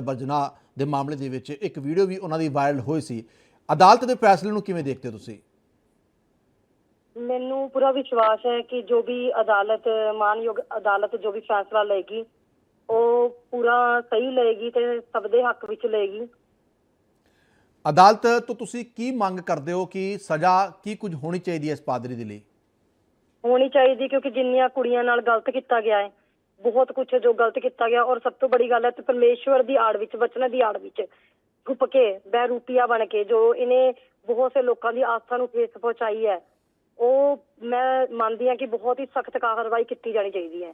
ਬਰਜਨਾ ਦੇ ਮਾਮਲੇ ਦੇ ਵਿੱਚ ਇੱਕ ਵੀਡੀਓ ਵੀ ਉਹਨਾਂ ਦੀ ਵਾਇਰਲ ਹੋਈ ਸੀ। ਅਦਾਲਤ ਦੇ ਫੈਸਲੇ ਨੂੰ ਕਿਵੇਂ ਦੇਖਦੇ ਹੋ ਤੁਸੀਂ? ਮੈਨੂੰ ਪੂਰਾ ਵਿਸ਼ਵਾਸ ਹੈ ਕਿ ਜੋ ਵੀ ਅਦਾਲਤ ਮਾਨਯੋਗ ਅਦਾਲਤ ਜੋ ਵੀ ਫੈਸਲਾ ਲਏਗੀ ਉਹ ਪੂਰਾ ਸਹੀ ਲਏਗੀ ਤੇ ਸਭ ਦੇ ਹੱਕ ਵਿੱਚ ਲਏਗੀ। ਅਦਾਲਤ ਤੋਂ ਤੁਸੀਂ ਕੀ ਮੰਗ ਕਰਦੇ ਹੋ ਕਿ ਸਜ਼ਾ ਕੀ ਕੁਝ ਹੋਣੀ ਚਾਹੀਦੀ ਹੈ ਇਸ ਪਾਦਰੀ ਦੇ ਲਈ? ਹੋਣੀ ਚਾਹੀਦੀ ਕਿਉਂਕਿ ਜਿੰਨੀਆਂ ਕੁੜੀਆਂ ਨਾਲ ਗਲਤ ਕੀਤਾ ਗਿਆ ਹੈ ਬਹੁਤ ਕੁਝ ਜੋ ਗਲਤ ਕੀਤਾ ਗਿਆ ਔਰ ਸਭ ਤੋਂ ਬੜੀ ਗੱਲ ਹੈ ਤੇ ਪਰਮੇਸ਼ਵਰ ਦੀ ਆੜ ਵਿੱਚ ਬਚਨਾਂ ਦੀ ਆੜ ਵਿੱਚ ਛੁਪ ਕੇ ਬਹਿਰੂਪੀਆ ਬਣ ਕੇ ਜੋ ਇਹਨੇ ਬਹੁਤ ਸੇ ਲੋਕਾਂ ਦੀ ਆਸਥਾ ਨੂੰ ਠੇਸ ਪਹੁੰਚਾਈ ਹੈ ਉਹ ਮੈਂ ਮੰਨਦੀ ਹਾਂ ਕਿ ਬਹੁਤ ਹੀ ਸਖਤ ਕਾਰਵਾਈ ਕੀਤੀ ਜਾਣੀ ਚਾਹੀਦੀ ਹੈ।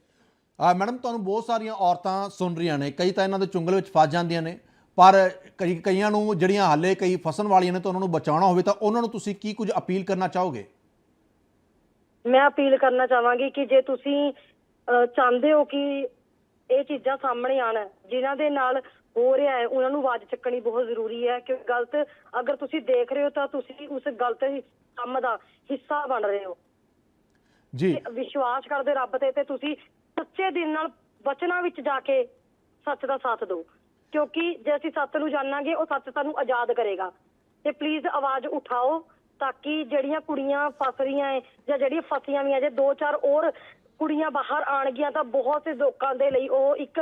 ਆ ਮੈਡਮ ਤੁਹਾਨੂੰ ਬਹੁਤ ਸਾਰੀਆਂ ਔਰਤਾਂ ਸੁਣ ਰਹੀਆਂ ਨੇ ਕਈ ਤਾਂ ਇਹਨਾਂ ਦੇ ਚੁੰਗਲ ਵਿੱਚ ਫਸ ਜਾਂਦੀਆਂ ਨੇ ਪਰ ਕਈ ਕਈਆਂ ਨੂੰ ਜਿਹੜੀਆਂ ਹਾਲੇ ਕਈ ਫਸਣ ਵਾਲੀਆਂ ਨੇ ਤਾਂ ਉਹਨਾਂ ਨੂੰ ਬਚਾਉਣਾ ਹੋਵੇ ਤਾਂ ਉਹਨਾਂ ਨੂੰ ਤੁਸੀਂ ਕੀ ਕੁਝ ਅਪੀਲ ਕਰਨਾ ਚਾਹੋਗੇ? ਮੈਂ ਅਪੀਲ ਕਰਨਾ ਚਾਹਾਂਗੀ ਕਿ ਜੇ ਤੁਸੀਂ ਚਾਹੁੰਦੇ ਹੋ ਕਿ ਇਹ ਚੀਜ਼ਾਂ ਸਾਹਮਣੇ ਆਣ ਜਿਨ੍ਹਾਂ ਦੇ ਨਾਲ ਹੋ ਰਿਹਾ ਹੈ ਉਹਨਾਂ ਨੂੰ ਆਵਾਜ਼ ਚੱਕਣੀ ਬਹੁਤ ਜ਼ਰੂਰੀ ਹੈ ਕਿ ਗਲਤ ਅਗਰ ਤੁਸੀਂ ਦੇਖ ਰਹੇ ਹੋ ਤਾਂ ਤੁਸੀਂ ਉਸ ਗਲਤ ਕੰਮ ਦਾ ਹਿੱਸਾ ਬਣ ਰਹੇ ਹੋ। ਜੀ। ਵਿਸ਼ਵਾਸ ਕਰਦੇ ਰੱਬ ਤੇ ਤੇ ਤੁਸੀਂ ਸੱਚੇ ਦਿਲ ਨਾਲ ਵਚਨਾਂ ਵਿੱਚ ਜਾ ਕੇ ਸੱਚ ਦਾ ਸਾਥ ਦਿਓ। ਕਿਉਂਕਿ ਜੇ ਅਸੀਂ ਸੱਚ ਨੂੰ ਜਾਣਾਂਗੇ ਉਹ ਸੱਚ ਸਾਨੂੰ ਆਜ਼ਾਦ ਕਰੇਗਾ। ਤੇ ਪਲੀਜ਼ ਆਵਾਜ਼ ਉਠਾਓ ਤਾਂ ਕਿ ਜਿਹੜੀਆਂ ਕੁੜੀਆਂ ਫਸ ਰਹੀਆਂ ਹੈ ਜਾਂ ਜਿਹੜੀਆਂ ਫਸੀਆਂ ਵੀ ਜੇ ਦੋ ਚਾਰ ਹੋਰ ਕੁੜੀਆਂ ਬਾਹਰ ਆਣਗੀਆਂ ਤਾਂ ਬਹੁਤ ਸੇ ਲੋਕਾਂ ਦੇ ਲਈ ਉਹ ਇੱਕ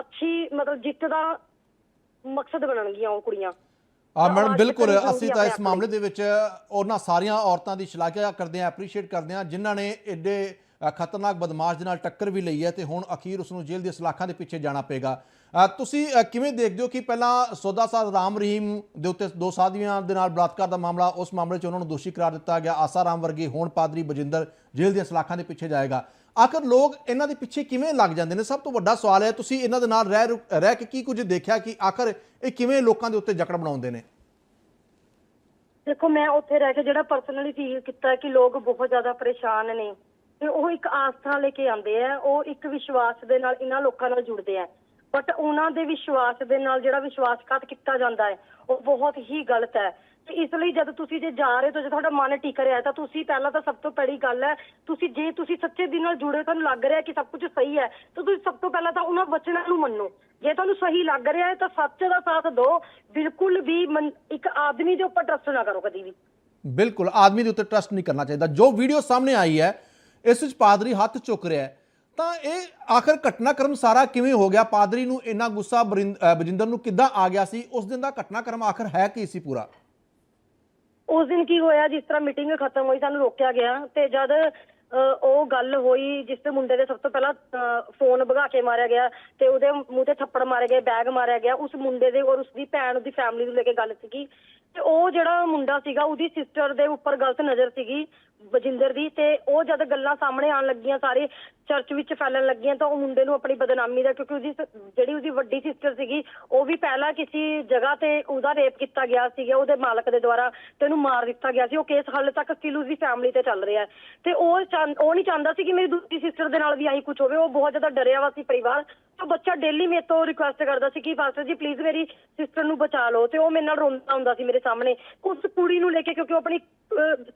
ਅੱਛੀ ਮਤਲਬ ਜਿੱਤ ਦਾ ਮਕਸਦ ਬਣਨਗੀਆਂ ਉਹ ਕੁੜੀਆਂ। ਆ ਮੈਡਮ ਬਿਲਕੁਲ ਅਸੀਂ ਆ ਤਾਂ ਇਸ ਮਾਮਲੇ ਦੇ ਵਿੱਚ ਉਹਨਾਂ ਸਾਰੀਆਂ ਔਰਤਾਂ ਦੀ ਸ਼ਲਾਘਾ ਕਰਦੇ ਹਾਂ ਐਪਰੀਸ਼ੀਏਟ ਕਰਦੇ ਹਾਂ ਜਿਨ੍ਹਾਂ ਨੇ ਐਡੇ ਖਤਰਨਾਕ ਬਦਮਾਸ਼ ਦੇ ਨਾਲ ਟੱਕਰ ਵੀ ਲਈ ਹੈ ਤੇ ਹੁਣ ਅਖੀਰ ਉਸ ਨੂੰ ਜੇਲ੍ਹ ਦੀ ਸਲਾਖਾਂ ਦੇ ਪਿੱਛੇ ਜਾਣਾ ਪਏਗਾ। ਤੁਸੀਂ ਕਿਵੇਂ ਦੇਖਦੇ ਹੋ ਕਿ ਪਹਿਲਾਂ ਸੌਦਾ ਸਾਧ ਰਾਮ ਰਹੀਮ ਦੇ ਉੱਤੇ ਦੋ ਸਾਧਵੀਆਂ ਦੇ ਨਾਲ ਬਲਾਤਕਾਰ ਦਾ ਮਾਮਲਾ ਉਸ ਮਾਮਲੇ 'ਚ ਉਹਨਾਂ ਨੂੰ ਦੋਸ਼ੀ ਕਰਾਰ ਦਿੱਤਾ ਗਿਆ ਆਸਾ ਰਾਮ ਵਰਗੀ ਹੁਣ ਪਾਦਰੀ ਬਜਿੰਦਰ ਜੇਲ੍ਹ ਦੀਆਂ ਸਲਾਖਾਂ ਦੇ ਪਿੱਛੇ ਜਾਏਗਾ। ਆਖਰ ਲੋਕ ਇਹਨਾਂ ਦੇ ਪਿੱਛੇ ਕਿਵੇਂ ਲੱਗ ਜਾਂਦੇ ਨੇ? ਸਭ ਤੋਂ ਵੱਡਾ ਸਵਾਲ ਹੈ, ਤੁਸੀਂ ਇਹਨਾਂ ਦੇ ਨਾਲ ਰਹਿ ਰਹਿ ਕੇ ਕੀ ਕੁਝ ਦੇਖਿਆ ਕਿ ਆਖਰ ਇਹ ਕਿਵੇਂ ਲੋਕਾਂ ਦੇ ਉੱਤੇ ਜਕੜ ਬਣਾਉਂਦੇ ਨੇ? ਦੇਖੋ, ਮੈਂ ਉੱਥੇ ਰਹਿ ਕੇ ਜਿਹੜਾ ਪਰਸਨਲੀ ਫੀਲ ਕੀਤਾ ਕਿ ਲੋਕ ਬਹੁਤ ਜ਼ਿਆਦਾ ਪਰੇਸ਼ਾਨ ਨੇ ਤੇ ਉਹ ਇੱਕ ਆਸਥਾ ਲੈ ਕੇ ਆਉਂਦੇ ਆ, ਉਹ ਇੱਕ ਵਿਸ਼ਵਾਸ ਦੇ ਨਾਲ ਇਹਨਾਂ ਲੋਕਾਂ ਨਾਲ ਜੁੜਦੇ ਆ। ਬਟ ਉਹਨਾਂ ਦੇ ਵਿਸ਼ਵਾਸ ਦੇ ਨਾਲ ਜਿਹੜਾ ਵਿਸ਼ਵਾਸਘਾਤ ਕੀਤਾ ਜਾਂਦਾ ਹੈ, ਉਹ ਬਹੁਤ ਹੀ ਗਲਤ ਹੈ। ਤੇ ਇਸ ਲਈ ਜਦ ਤੁਸੀਂ ਜੇ ਜਾ ਰਹੇ ਹੋ ਤਾਂ ਜੇ ਤੁਹਾਡਾ ਮਨ ਟਿਕ ਰਿਹਾ ਤਾਂ ਤੁਸੀਂ ਪਹਿਲਾਂ ਤਾਂ ਸਭ ਤੋਂ ਪਹਿਲੀ ਗੱਲ ਹੈ, ਤੁਸੀਂ ਜੇ ਤੁਸੀਂ ਸੱਚੇ ਦਿਲ ਨਾਲ ਜੁੜੇ ਤੁਹਾਨੂੰ ਲੱਗ ਰਿਹਾ ਕਿ ਸਭ ਕੁਝ ਸਹੀ ਹੈ, ਤਾਂ ਤੁਸੀਂ ਸਭ ਤੋਂ ਪਹਿਲਾਂ ਤਾਂ ਉਹਨਾਂ ਵਚਨਾਂ ਨੂੰ ਮੰਨੋ। ਜੇ ਤੁਹਾਨੂੰ ਸਹੀ ਲੱਗ ਰਿਹਾ ਹੈ, ਤਾਂ ਸੱਚ ਦਾ ਸਾਥ ਦਿਓ। ਬਿਲਕੁਲ ਵੀ ਇੱਕ ਆਦਮੀ ਦੇ ਉੱਪਰ ਟਰਸਟ ਨਾ ਕਰੋ ਕਦੀ ਵੀ। ਬਿਲਕੁਲ, ਆਦਮੀ ਦੇ ਉੱਤੇ ਟਰਸਟ ਨਹੀਂ ਕਰਨਾ ਚਾਹੀਦਾ। ਜੋ ਵੀਡੀਓ ਸਾਹਮਣੇ ਆਈ ਹੈ, ਇਸ ਵਿੱਚ ਪਾਦਰੀ ਹੱਥ ਚੁੱਕ ਰਿਹਾ ਹੈ, ਤਾਂ ਇਹ ਆਖਰ ਘਟਨਾਕ੍ਰਮ ਸਾਰਾ ਕਿਵੇਂ ਹੋ ਗਿਆ? ਪਾਦਰੀ ਨੂੰ ਇੰਨਾ ਗੁੱਸਾ ਬਜਿੰਦਰ ਨੂੰ ਕਿੱਦਾਂ ਆ ਗਿਆ ਸੀ? ਉਸ ਦਿਨ ਦਾ ਘਟਨਾਕ੍ਰਮ ਆਖਰ ਹੈ ਕੀ ਸੀ ਪੂਰਾ? ਉਸ ਦਿਨ ਕੀ ਹੋਇਆ ਜਿਸ ਤਰ੍ਹਾਂ ਮੀਟਿੰਗ ਖਤਮ ਹੋਈ ਸਾਨੂੰ ਰੋਕਿਆ ਗਿਆ ਤੇ ਜਦ ਅ, ਉਹ ਗੱਲ ਹੋਈ ਜਿਸ ਤੇ ਮੁੰਡੇ ਦੇ ਸਭ ਤੋਂ ਪਹਿਲਾਂ ਅ, ਫੋਨ ਭਗਾ ਕੇ ਮਾਰਿਆ ਗਿਆ ਤੇ ਉਹਦੇ ਮੂੰਹ ਤੇ ਥੱਪੜ ਮਾਰੇ ਗਏ ਬੈਗ ਮਾਰਿਆ ਗਿਆ ਉਸ ਮੁੰਡੇ ਦੇ ਔਰ ਉਸ ਦੀ ਭੈਣ ਦੀ ਫੈਮਿਲੀ ਨੂੰ ਲੈ ਕੇ ਗੱਲ ਸੀਗੀ। ਤੇ ਉਹ ਜਿਹੜਾ ਮੁੰਡਾ ਸੀਗਾ, ਉਹਦੀ ਸਿਸਟਰ ਦੇ ਉੱਪਰ ਗਲਤ ਨਜ਼ਰ ਸੀਗੀ ਬਜਿੰਦਰ ਦੀ, ਤੇ ਉਹ ਜਦ ਗੱਲਾਂ ਸਾਹਮਣੇ ਆਉਣ ਲੱਗੀਆਂ, ਸਾਰੇ ਚਰਚ ਵਿੱਚ ਫੈਲਣ ਲੱਗੀਆਂ, ਤਾਂ ਉਹ ਮੁੰਡੇ ਨੂੰ ਆਪਣੀ ਬਦਨਾਮੀ ਦਾ, ਕਿਉਂਕਿ ਉਹਦੀ ਸ- ਜਿਹੜੀ ਉਹਦੀ ਵੱਡੀ ਸਿਸਟਰ ਸੀਗੀ, ਉਹ ਵੀ ਪਹਿਲਾਂ ਕਿਸੇ ਜਗ੍ਹਾ ਤੇ ਉਹਦਾ ਰੇਪ ਕੀਤਾ ਗਿਆ ਸੀਗਾ, ਉਹਦੇ ਮਾਲਕ ਦੇ ਦੁਆਰਾ, ਤੇ ਉਹਨੂੰ ਮਾਰ ਦਿੱਤਾ ਗਿਆ ਸੀ। ਉਹ ਕੇਸ ਹਾਲੇ ਤੱਕ ਸਟਿਲ ਉਸਦੀ ਫੈਮਿਲੀ ਤੇ ਚੱਲ ਰਿਹਾ ਹੈ। ਤੇ ਉਹ ਚਾਹੁੰ- ਉਹ ਨਹੀਂ ਚਾਹੁੰਦਾ ਸੀ ਕਿ ਮੇਰੀ ਦੂਜੀ ਸਿਸਟਰ ਦੇ ਨਾਲ ਵੀ ਆਹੀ ਕੁਝ ਹੋਵੇ, ਉਹ ਬਹੁਤ ਜ਼ਿਆਦਾ ਡਰਿਆ ਵਾ ਸੀ ਪਰਿਵਾਰ। ਉਹ ਬੱਚਾ ਡੇਲੀ ਮੇਰੇ ਤੋਂ ਰਿਕੁਐਸਟ ਕਰਦਾ ਸੀ ਕਿ ਪਾਸਟਰ ਜੀ ਪਲੀਜ਼ ਮੇਰੀ ਸਿਸਟਰ ਨੂੰ ਬਚਾ ਲਓ। ਤੇ ਉਹ ਮੇਰੇ ਨਾਲ ਰੋਂਦਾ ਹੁੰਦਾ ਸੀ, ਮੇਰੇ ਸਾਹਮਣੇ, ਉਸ ਕੁੜੀ ਨੂੰ ਲੈ ਕੇ ਕਿਉਂਕਿ ਉਹ ਆਪਣੀ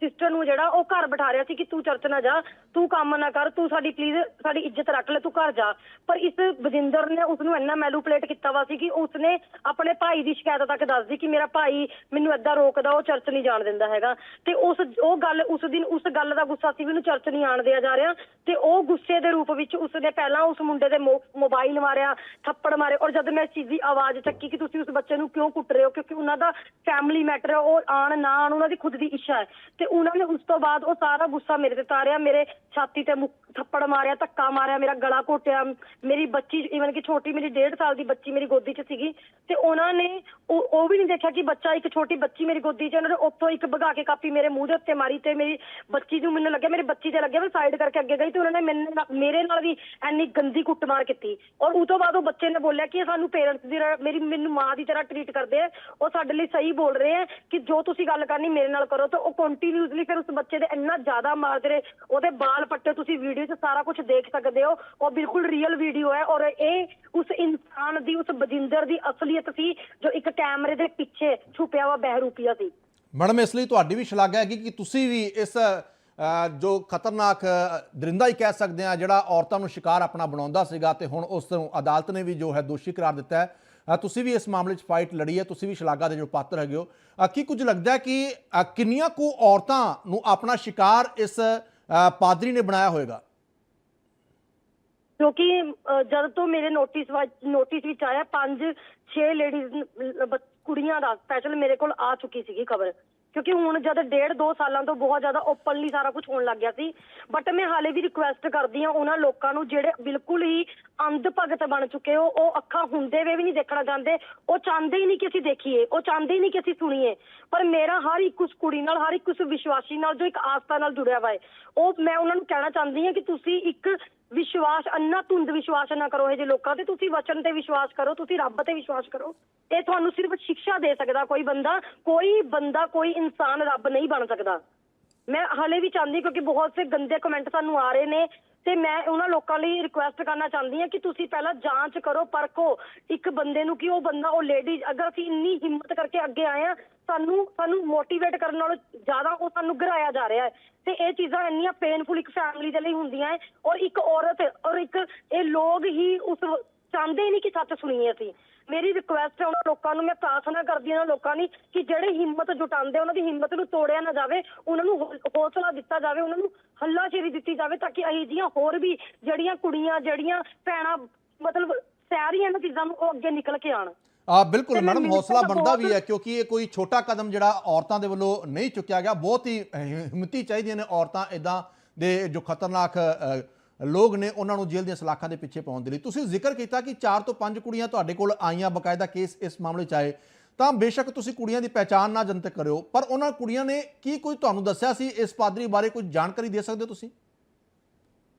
ਸਿਸਟਰ ਨੂੰ ਜਿਹੜਾ ਉਹ ਘਰ ਬਿਠਾ ਰਿਹਾ ਸੀ ਕਿ ਤੂੰ ਚਰਚ ਨਾ ਜਾ, ਤੂੰ ਕੰਮ ਨਾ ਕਰ, ਤੂੰ ਸਾਡੀ ਪਲੀਜ਼ ਸਾਡੀ ਇੱਜ਼ਤ ਰੱਖ ਲੈ, ਤੂੰ ਘਰ ਜਾ। ਪਰ ਇਸ ਬਜਿੰਦਰ ਨੇ ਉਸ ਨੂੰ ਇੰਨਾ ਮੈਲੂਪਲੇਟ ਕੀਤਾ ਵਾ ਸੀ ਕਿ ਉਸਨੇ ਆਪਣੇ ਭਾਈ ਦੀ ਸ਼ਿਕਾਇਤ ਤੱਕ ਦੱਸਦੀ ਕਿ ਮੇਰਾ ਭਾਈ ਮੈਨੂੰ ਏਦਾਂ ਰੋਕਦਾ, ਉਹ ਚਰਚ ਨਹੀਂ ਜਾਣ ਦਿੰਦਾ ਹੈਗਾ। ਤੇ ਉਸ, ਉਹ ਗੱਲ, ਉਸ ਦਿਨ ਉਸ ਗੱਲ ਦਾ ਗੁੱਸਾ ਸੀ ਵੀ ਉਹਨੂੰ ਚਰਚ ਨਹੀਂ ਆਣ ਦਿਆ ਜਾ ਰਿਹਾ। ਤੇ ਉਹ ਗੁੱਸੇ ਦੇ ਰੂਪ ਵਿੱਚ ਉਸਨੇ ਪਹਿਲਾਂ ਉਸ ਮੁੰਡੇ ਦੇ ਮੋਬਾਈਲ ਮਾਰਿਆ, ਥੱਪੜ ਮਾਰੇ। ਔਰ ਜਦ ਮੈਂ ਇਸ ਚੀਜ਼ ਦੀ ਆਵਾਜ਼ ਚੱਕੀ ਕਿ ਤੁਸੀਂ ਉਸ ਬੱਚੇ ਨੂੰ ਕਿਉਂ ਕੁੱਟ ਰਹੇ ਹੋ, ਕਿਉਂਕਿ ਉਹਨਾਂ ਦਾ ਫੈਮਿਲੀ ਮੈਟਰ ਹੈ ਉਹ ਆਣ ਨਾ ਆਣ ਉਹਨਾਂ ਦੀ ਖੁਦ ਦੀ ਇੱਛਾ ਹੈ ਤੇ ਉਹਨਾਂ ਨੇ ਉਸ ਤੋਂ ਬਾਅਦ ਉਹ ਸਾਰਾ ਗੁੱਸਾ ਮੇਰੇ ਤੇ ਤਾਰਿਆ, ਮੇਰੇ ਛਾਤੀ ਤੇ ਮੁੱਕ- ਥੱਪੜ ਮਾਰਿਆ, ਧੱਕਾ ਮਾਰਿਆ, ਮੇਰਾ ਗਲਾ ਘੋਟਿਆ, ਮੇਰੀ ਬੱਚੀ ਇਵਨ ਕਿ ਛੋਟੀ ਮੇਰੀ 1.5 ਸਾਲ ਦੀ ਬੱਚੀ ਮੇਰੀ ਗੋਦੀ 'ਚ ਸੀਗੀ ਤੇ ਉਹਨਾਂ ਨੇ ਉਹ ਉਹ ਵੀ ਨਹੀਂ ਦੇਖਿਆ ਕਿ ਬੱਚਾ ਇੱਕ ਛੋਟੀ ਬੱਚੀ ਮੇਰੀ ਗੋਦੀ 'ਚ ਹੈ। ਉਹਨਾਂ ਨੇ ਉੱਥੋਂ ਇੱਕ ਭਗਾ ਕੇ ਕਾਪੀ ਮੇਰੇ ਮੂੰਹ ਦੇ ਉੱਤੇ ਮਾਰੀ ਤੇ ਮੇਰੀ ਬੱਚੀ ਨੂੰ ਮੈਨੂੰ ਲੱਗਿਆ, ਮੇਰੀ ਬੱਚੀ ਤੇ ਲੱਗਿਆ ਮੈਂ ਸਾਈਡ ਕਰਕੇ ਅੱਗੇ ਗਈ ਤੇ ਉਹਨਾਂ ਨੇ ਮੇਰੇ ਨਾਲ- ਮੇਰੇ ਨਾਲ ਵੀ ਐਨੀ ਗੰਦੀ ਕੁੱਟਮਾਰ ਕੀਤੀ ਔਰ ਉਹ ਤੋਂ ਬਾਅਦ ਉਹ ਬੱਚੇ ਨੇ ਬੋਲਿਆ ਕਿ ਇਹ ਸਾਨੂੰ ਪੇਰੈਂਟਸ ਦੀ ਤਰ੍ਹਾਂ- ਮੇਰੀ, ਮੈਨੂੰ ਮਾਂ ਦੀ ਤਰ੍ਹਾਂ ਟਰੀਟ ਕਰਦੇ ਆ, ਉਹ ਸਾਡੇ ਲਈ ਸਹੀ ਬੋਲ ਰਹੇ ਆ ਕਿ ਜੋ ਤੁਸੀਂ ਗੱਲ ਕਰਨੀ ਮੇਰੇ ਨਾਲ ਕਰੋ ਤੇ ਉਹ ਕੰਟੀਨਿਊਸਲੀ ਫਿਰ ਉਸ ਬੱਚੇ ਦੇ ਇੰਨਾ ਜ਼ਿਆਦਾ ਮਾਰਦੇ ਰਹੇ ਉਹਦੇ ਬਾਲ ਪੱਟੇ ਤੁਸੀਂ ਵੀਡੀਓ 'ਚ ਸਾਰਾ ਕੁਝ ਦੇਖ ਸਕਦੇ ਹੋ ਉਹ ਬਿਲਕੁਲ ਰੀਅਲ ਵੀਡੀਓ ਹੈ ਔਰ ਇਹ ਉਸ ਇਨਸਾਨ ਦੀ ਉਸ ਬਜਿੰਦਰ ਦੀ ਅਸਲੀਅਤ ਸੀ ਜੋ ਇੱਕ ਕੈਮਰੇ ਦੇ ਪਿੱਛੇ ਛੁਪਿਆ ਵਾ ਬਹਿਰੂਪੀਆ ਸੀ। ਮੈਡਮ ਇਸ ਲਈ ਤੁਹਾਡੀ ਵੀ ਸ਼ਲਾਘਾ ਹੈਗੀ ਕਿ ਤੁਸੀਂ ਵੀ ਇਸ ਜੋ ਖਤਰਨਾਕ ਅ, ਦਰਿੰਦਾ ਹੀ ਕਹਿ ਸਕਦੇ ਆ ਜਿਹੜਾ ਔਰਤਾਂ ਨੂੰ ਸ਼ਿਕਾਰ ਆਪਣਾ ਬਣਾਉਂਦਾ ਸੀਗਾ ਤੇ ਹੁਣ ਉਸ ਨੂੰ ਅਦਾਲਤ ਨੇ ਵੀ ਜੋ ਹੈ ਦੋਸ਼ੀ ਕਰਾਰ ਦਿੱਤਾ ਹੈ। ਤੁਸੀਂ ਵੀ ਇਸ ਮਾਮਲੇ 'ਚ ਫਾਈਟ ਲੜੀ ਹੈ, ਤੁਸੀਂ ਵੀ ਸ਼ਲਾਘਾ ਦੇ ਜੋ ਪਾਤਰ ਹੈਗੇ ਹੋ। ਕੀ ਕੁਝ ਲੱਗਦਾ ਕਿ ਕਿੰਨੀਆਂ ਕੁ ਔਰਤਾਂ ਨੂੰ ਆਪਣਾ ਸ਼ਿਕਾਰ ਇਸ ਪਾਦਰੀ ਨੇ ਬਣਾਇਆ ਹੋਵੇਗਾ ਕਿਉਂਕਿ ਜਦ ਤੋਂ ਮੇਰੇ ਨੋਟਿਸ ਨੋਟਿਸ ਵਿੱਚ ਆਇਆ, ਪੰਜ 6 ਲੇਡੀਜ਼ ਕੁੜੀਆਂ ਦਾ ਸਪੈਸ਼ਲ ਮੇਰੇ ਕੋਲ ਆ ਚੁੱਕੀ ਸੀਗੀ ਖਬਰ। ਕਿਉਂਕਿ ਹੁਣ ਜਦ ਡੇਢ ਦੋ ਸਾਲਾਂ ਤੋਂ ਬਹੁਤ ਜ਼ਿਆਦਾ ਓਪਨਲੀ ਸਾਰਾ ਕੁਝ ਹੋਣ ਲੱਗ ਗਿਆ ਸੀ ਬਟ ਮੈਂ ਹਾਲੇ ਵੀ ਰਿਕੁਐਸਟ ਕਰਦੀ ਹਾਂ ਉਹਨਾਂ ਲੋਕਾਂ ਨੂੰ ਜਿਹੜੇ ਬਿਲਕੁਲ ਹੀ ਅੰਧ ਭਗਤ ਬਣ ਚੁੱਕੇ ਹੋ, ਉਹ ਅੱਖਾਂ ਹੁੰਦੇ ਵੇ ਵੀ ਨਹੀਂ ਦੇਖਣਾ ਚਾਹੁੰਦੇ, ਉਹ ਚਾਹੁੰਦੇ ਹੀ ਨਹੀਂ ਕਿ ਅਸੀਂ ਦੇਖੀਏ, ਉਹ ਚਾਹੁੰਦੇ ਹੀ ਨਹੀਂ ਕਿ ਅਸੀਂ ਸੁਣੀਏ, ਪਰ ਮੇਰਾ ਹਰ ਇੱਕ ਉਸ ਕੁੜੀ ਨਾਲ, ਹਰ ਇੱਕ ਉਸ ਵਿਸ਼ਵਾਸੀ ਨਾਲ ਜੋ ਇੱਕ ਆਸਥਾ ਨਾਲ ਜੁੜਿਆ ਵਾ ਹੈ, ਉਹ ਮੈਂ ਉਹਨਾਂ ਨੂੰ ਕਹਿਣਾ ਚਾਹੁੰਦੀ ਹਾਂ ਕਿ ਤੁਸੀਂ ਇੱਕ ਵਿਸ਼ਵਾਸ, ਅੰਨਾ ਧੁੰਦ ਵਿਸ਼ਵਾਸ ਨਾ ਕਰੋ ਇਹ ਜੇ ਲੋਕਾਂ ਤੇ। ਤੁਸੀਂ ਵਚਨ ਤੇ ਵਿਸ਼ਵਾਸ ਕਰੋ, ਤੁਸੀਂ ਰੱਬ ਤੇ ਵਿਸ਼ਵਾਸ ਕਰੋ। ਇਹ ਤੁਹਾਨੂੰ ਸਿਰਫ ਸਿੱਖਿਆ ਦੇ ਸਕਦਾ ਕੋਈ ਬੰਦਾ। ਕੋਈ ਬੰਦਾ, ਕੋਈ ਇਨਸਾਨ ਰੱਬ ਨਹੀਂ ਬਣ ਸਕਦਾ। ਮੈਂ ਹਲੇ ਵੀ ਚਾਹੁੰਦੀ ਕਿਉਂਕਿ ਬਹੁਤ ਸੇ ਗੰਦੇ ਕਮੈਂਟ ਸਾਨੂੰ ਆ ਰਹੇ ਨੇ। ਤੇ ਮੈਂ ਉਹਨਾਂ ਲੋਕਾਂ ਲਈ ਰਿਕੁਐਸਟ ਕਰਨਾ ਚਾਹੁੰਦੀ ਹਾਂ ਕਿ ਤੁਸੀਂ ਪਹਿਲਾਂ ਜਾਂਚ ਕਰੋ, ਪਰਖੋ। ਇੱਕ ਬੰਦੇ ਨੂੰ ਕਿ ਉਹ ਬੰਦਾ, ਉਹ ਲੇਡੀ ਅਗਰ ਅਸੀਂ ਇੰਨੀ ਹਿੰਮਤ ਕਰਕੇ ਅੱਗੇ ਆਏ ਆ ਸਾਨੂੰ ਸਾਨੂੰ ਮੋਟੀਵੇਟ ਕਰਨ ਨਾਲੋਂ ਜ਼ਿਆਦਾ ਉਹ ਸਾਨੂੰ ਘਰਾਇਆ ਜਾ ਰਿਹਾ ਹੈ। ਤੇ ਇਹ ਚੀਜ਼ਾਂ ਇੰਨੀਆਂ ਪੇਨਫੁਲ ਇੱਕ ਫੈਮਿਲੀ ਦੇ ਲਈ ਹੁੰਦੀਆਂ ਹੈ ਔਰ ਇੱਕ ਔਰਤ ਔਰ ਇੱਕ ਇਹ ਲੋਕ ਹੀ ਉਸ ਚਾਹੁੰਦੇ ਹੀ ਨਹੀਂ ਕਿ ਸੱਚ ਸੁਣੀਏ ਅਸੀਂ। ਮੇਰੀ ਰਿਕੁਐਸਟ ਹੈ ਉਹਨਾਂ ਲੋਕਾਂ ਨੂੰ, ਮੈਂ ਪ੍ਰਾਰਥਨਾ ਕਰਦੀ ਹਾਂ ਲੋਕਾਂ ਦੀ ਕਿ ਜਿਹੜੇ ਹਿੰਮਤ ਜੁਟਾਉਂਦੇ ਉਹਨਾਂ ਦੀ ਹਿੰਮਤ ਨੂੰ ਤੋੜਿਆ ਨਾ ਜਾਵੇ, ਉਹਨਾਂ ਨੂੰ ਹੌਸਲਾ ਦਿੱਤਾ ਜਾਵੇ, ਉਹਨਾਂ ਨੂੰ ਹੱਲਾਸ਼ੇਰੀ ਦਿੱਤੀ ਜਾਵੇ ਤਾਂ ਕਿ ਇਹ ਜੀਆਂ ਹੋਰ ਵੀ ਜਿਹੜੀਆਂ ਕੁੜੀਆਂ, ਜਿਹੜੀਆਂ ਭੈਣਾਂ ਮਤਲਬ ਸਾਰੀਆਂ ਇਹਨਾਂ ਚੀਜ਼ਾਂ ਨੂੰ ਉਹ ਅੱਗੇ ਨਿਕਲ ਕੇ ਆਣ ਆ ਬਿਲਕੁਲ ਮੈਡਮ ਹੌਸਲਾ ਬਣਦਾ ਵੀ ਹੈ ਕਿਉਂਕਿ ਇਹ ਕੋਈ ਛੋਟਾ ਕਦਮ ਜਿਹੜਾ ਔਰਤਾਂ ਦੇ ਵੱਲੋਂ ਨਹੀਂ ਚੁੱਕਿਆ ਗਿਆ। ਬਹੁਤ ਹੀ ਹਿੰਮਤੀ ਚਾਹੀਦੀਆਂ ਨੇ ਔਰਤਾਂ ਇਦਾਂ ਦੇ ਜੋ ਖਤਰਨਾਕ ਲੋਕ ਨੇ ਉਹਨਾਂ ਨੂੰ ਜੇਲ੍ਹ ਦੀਆਂ ਸਲਾਖਾਂ ਦੇ ਪਿੱਛੇ ਪਾਉਣ ਦੇ ਲਈ। ਤੁਸੀਂ ਜ਼ਿਕਰ ਕੀਤਾ ਕਿ 4 ਤੋਂ 5 ਕੁੜੀਆਂ ਤੁਹਾਡੇ ਕੋਲ ਆਈਆਂ ਬਕਾਇਦਾ ਕੇਸ ਇਸ ਮਾਮਲੇ 'ਚ ਆਏ। ਤਾਂ ਬੇਸ਼ੱਕ ਤੁਸੀਂ ਕੁੜੀਆਂ ਦੀ ਪਹਿਚਾਣ ਨਾ ਜਨਤਕ ਕਰਿਓ ਪਰ ਉਹਨਾਂ ਕੁੜੀਆਂ ਨੇ ਕੀ ਕੋਈ ਤੁਹਾਨੂੰ ਦੱਸਿਆ ਸੀ? ਇਸ ਪਾਦਰੀ ਬਾਰੇ ਕੁਝ ਜਾਣਕਾਰੀ ਦੇ ਸਕਦੇ ਹੋ ਤੁਸੀਂ?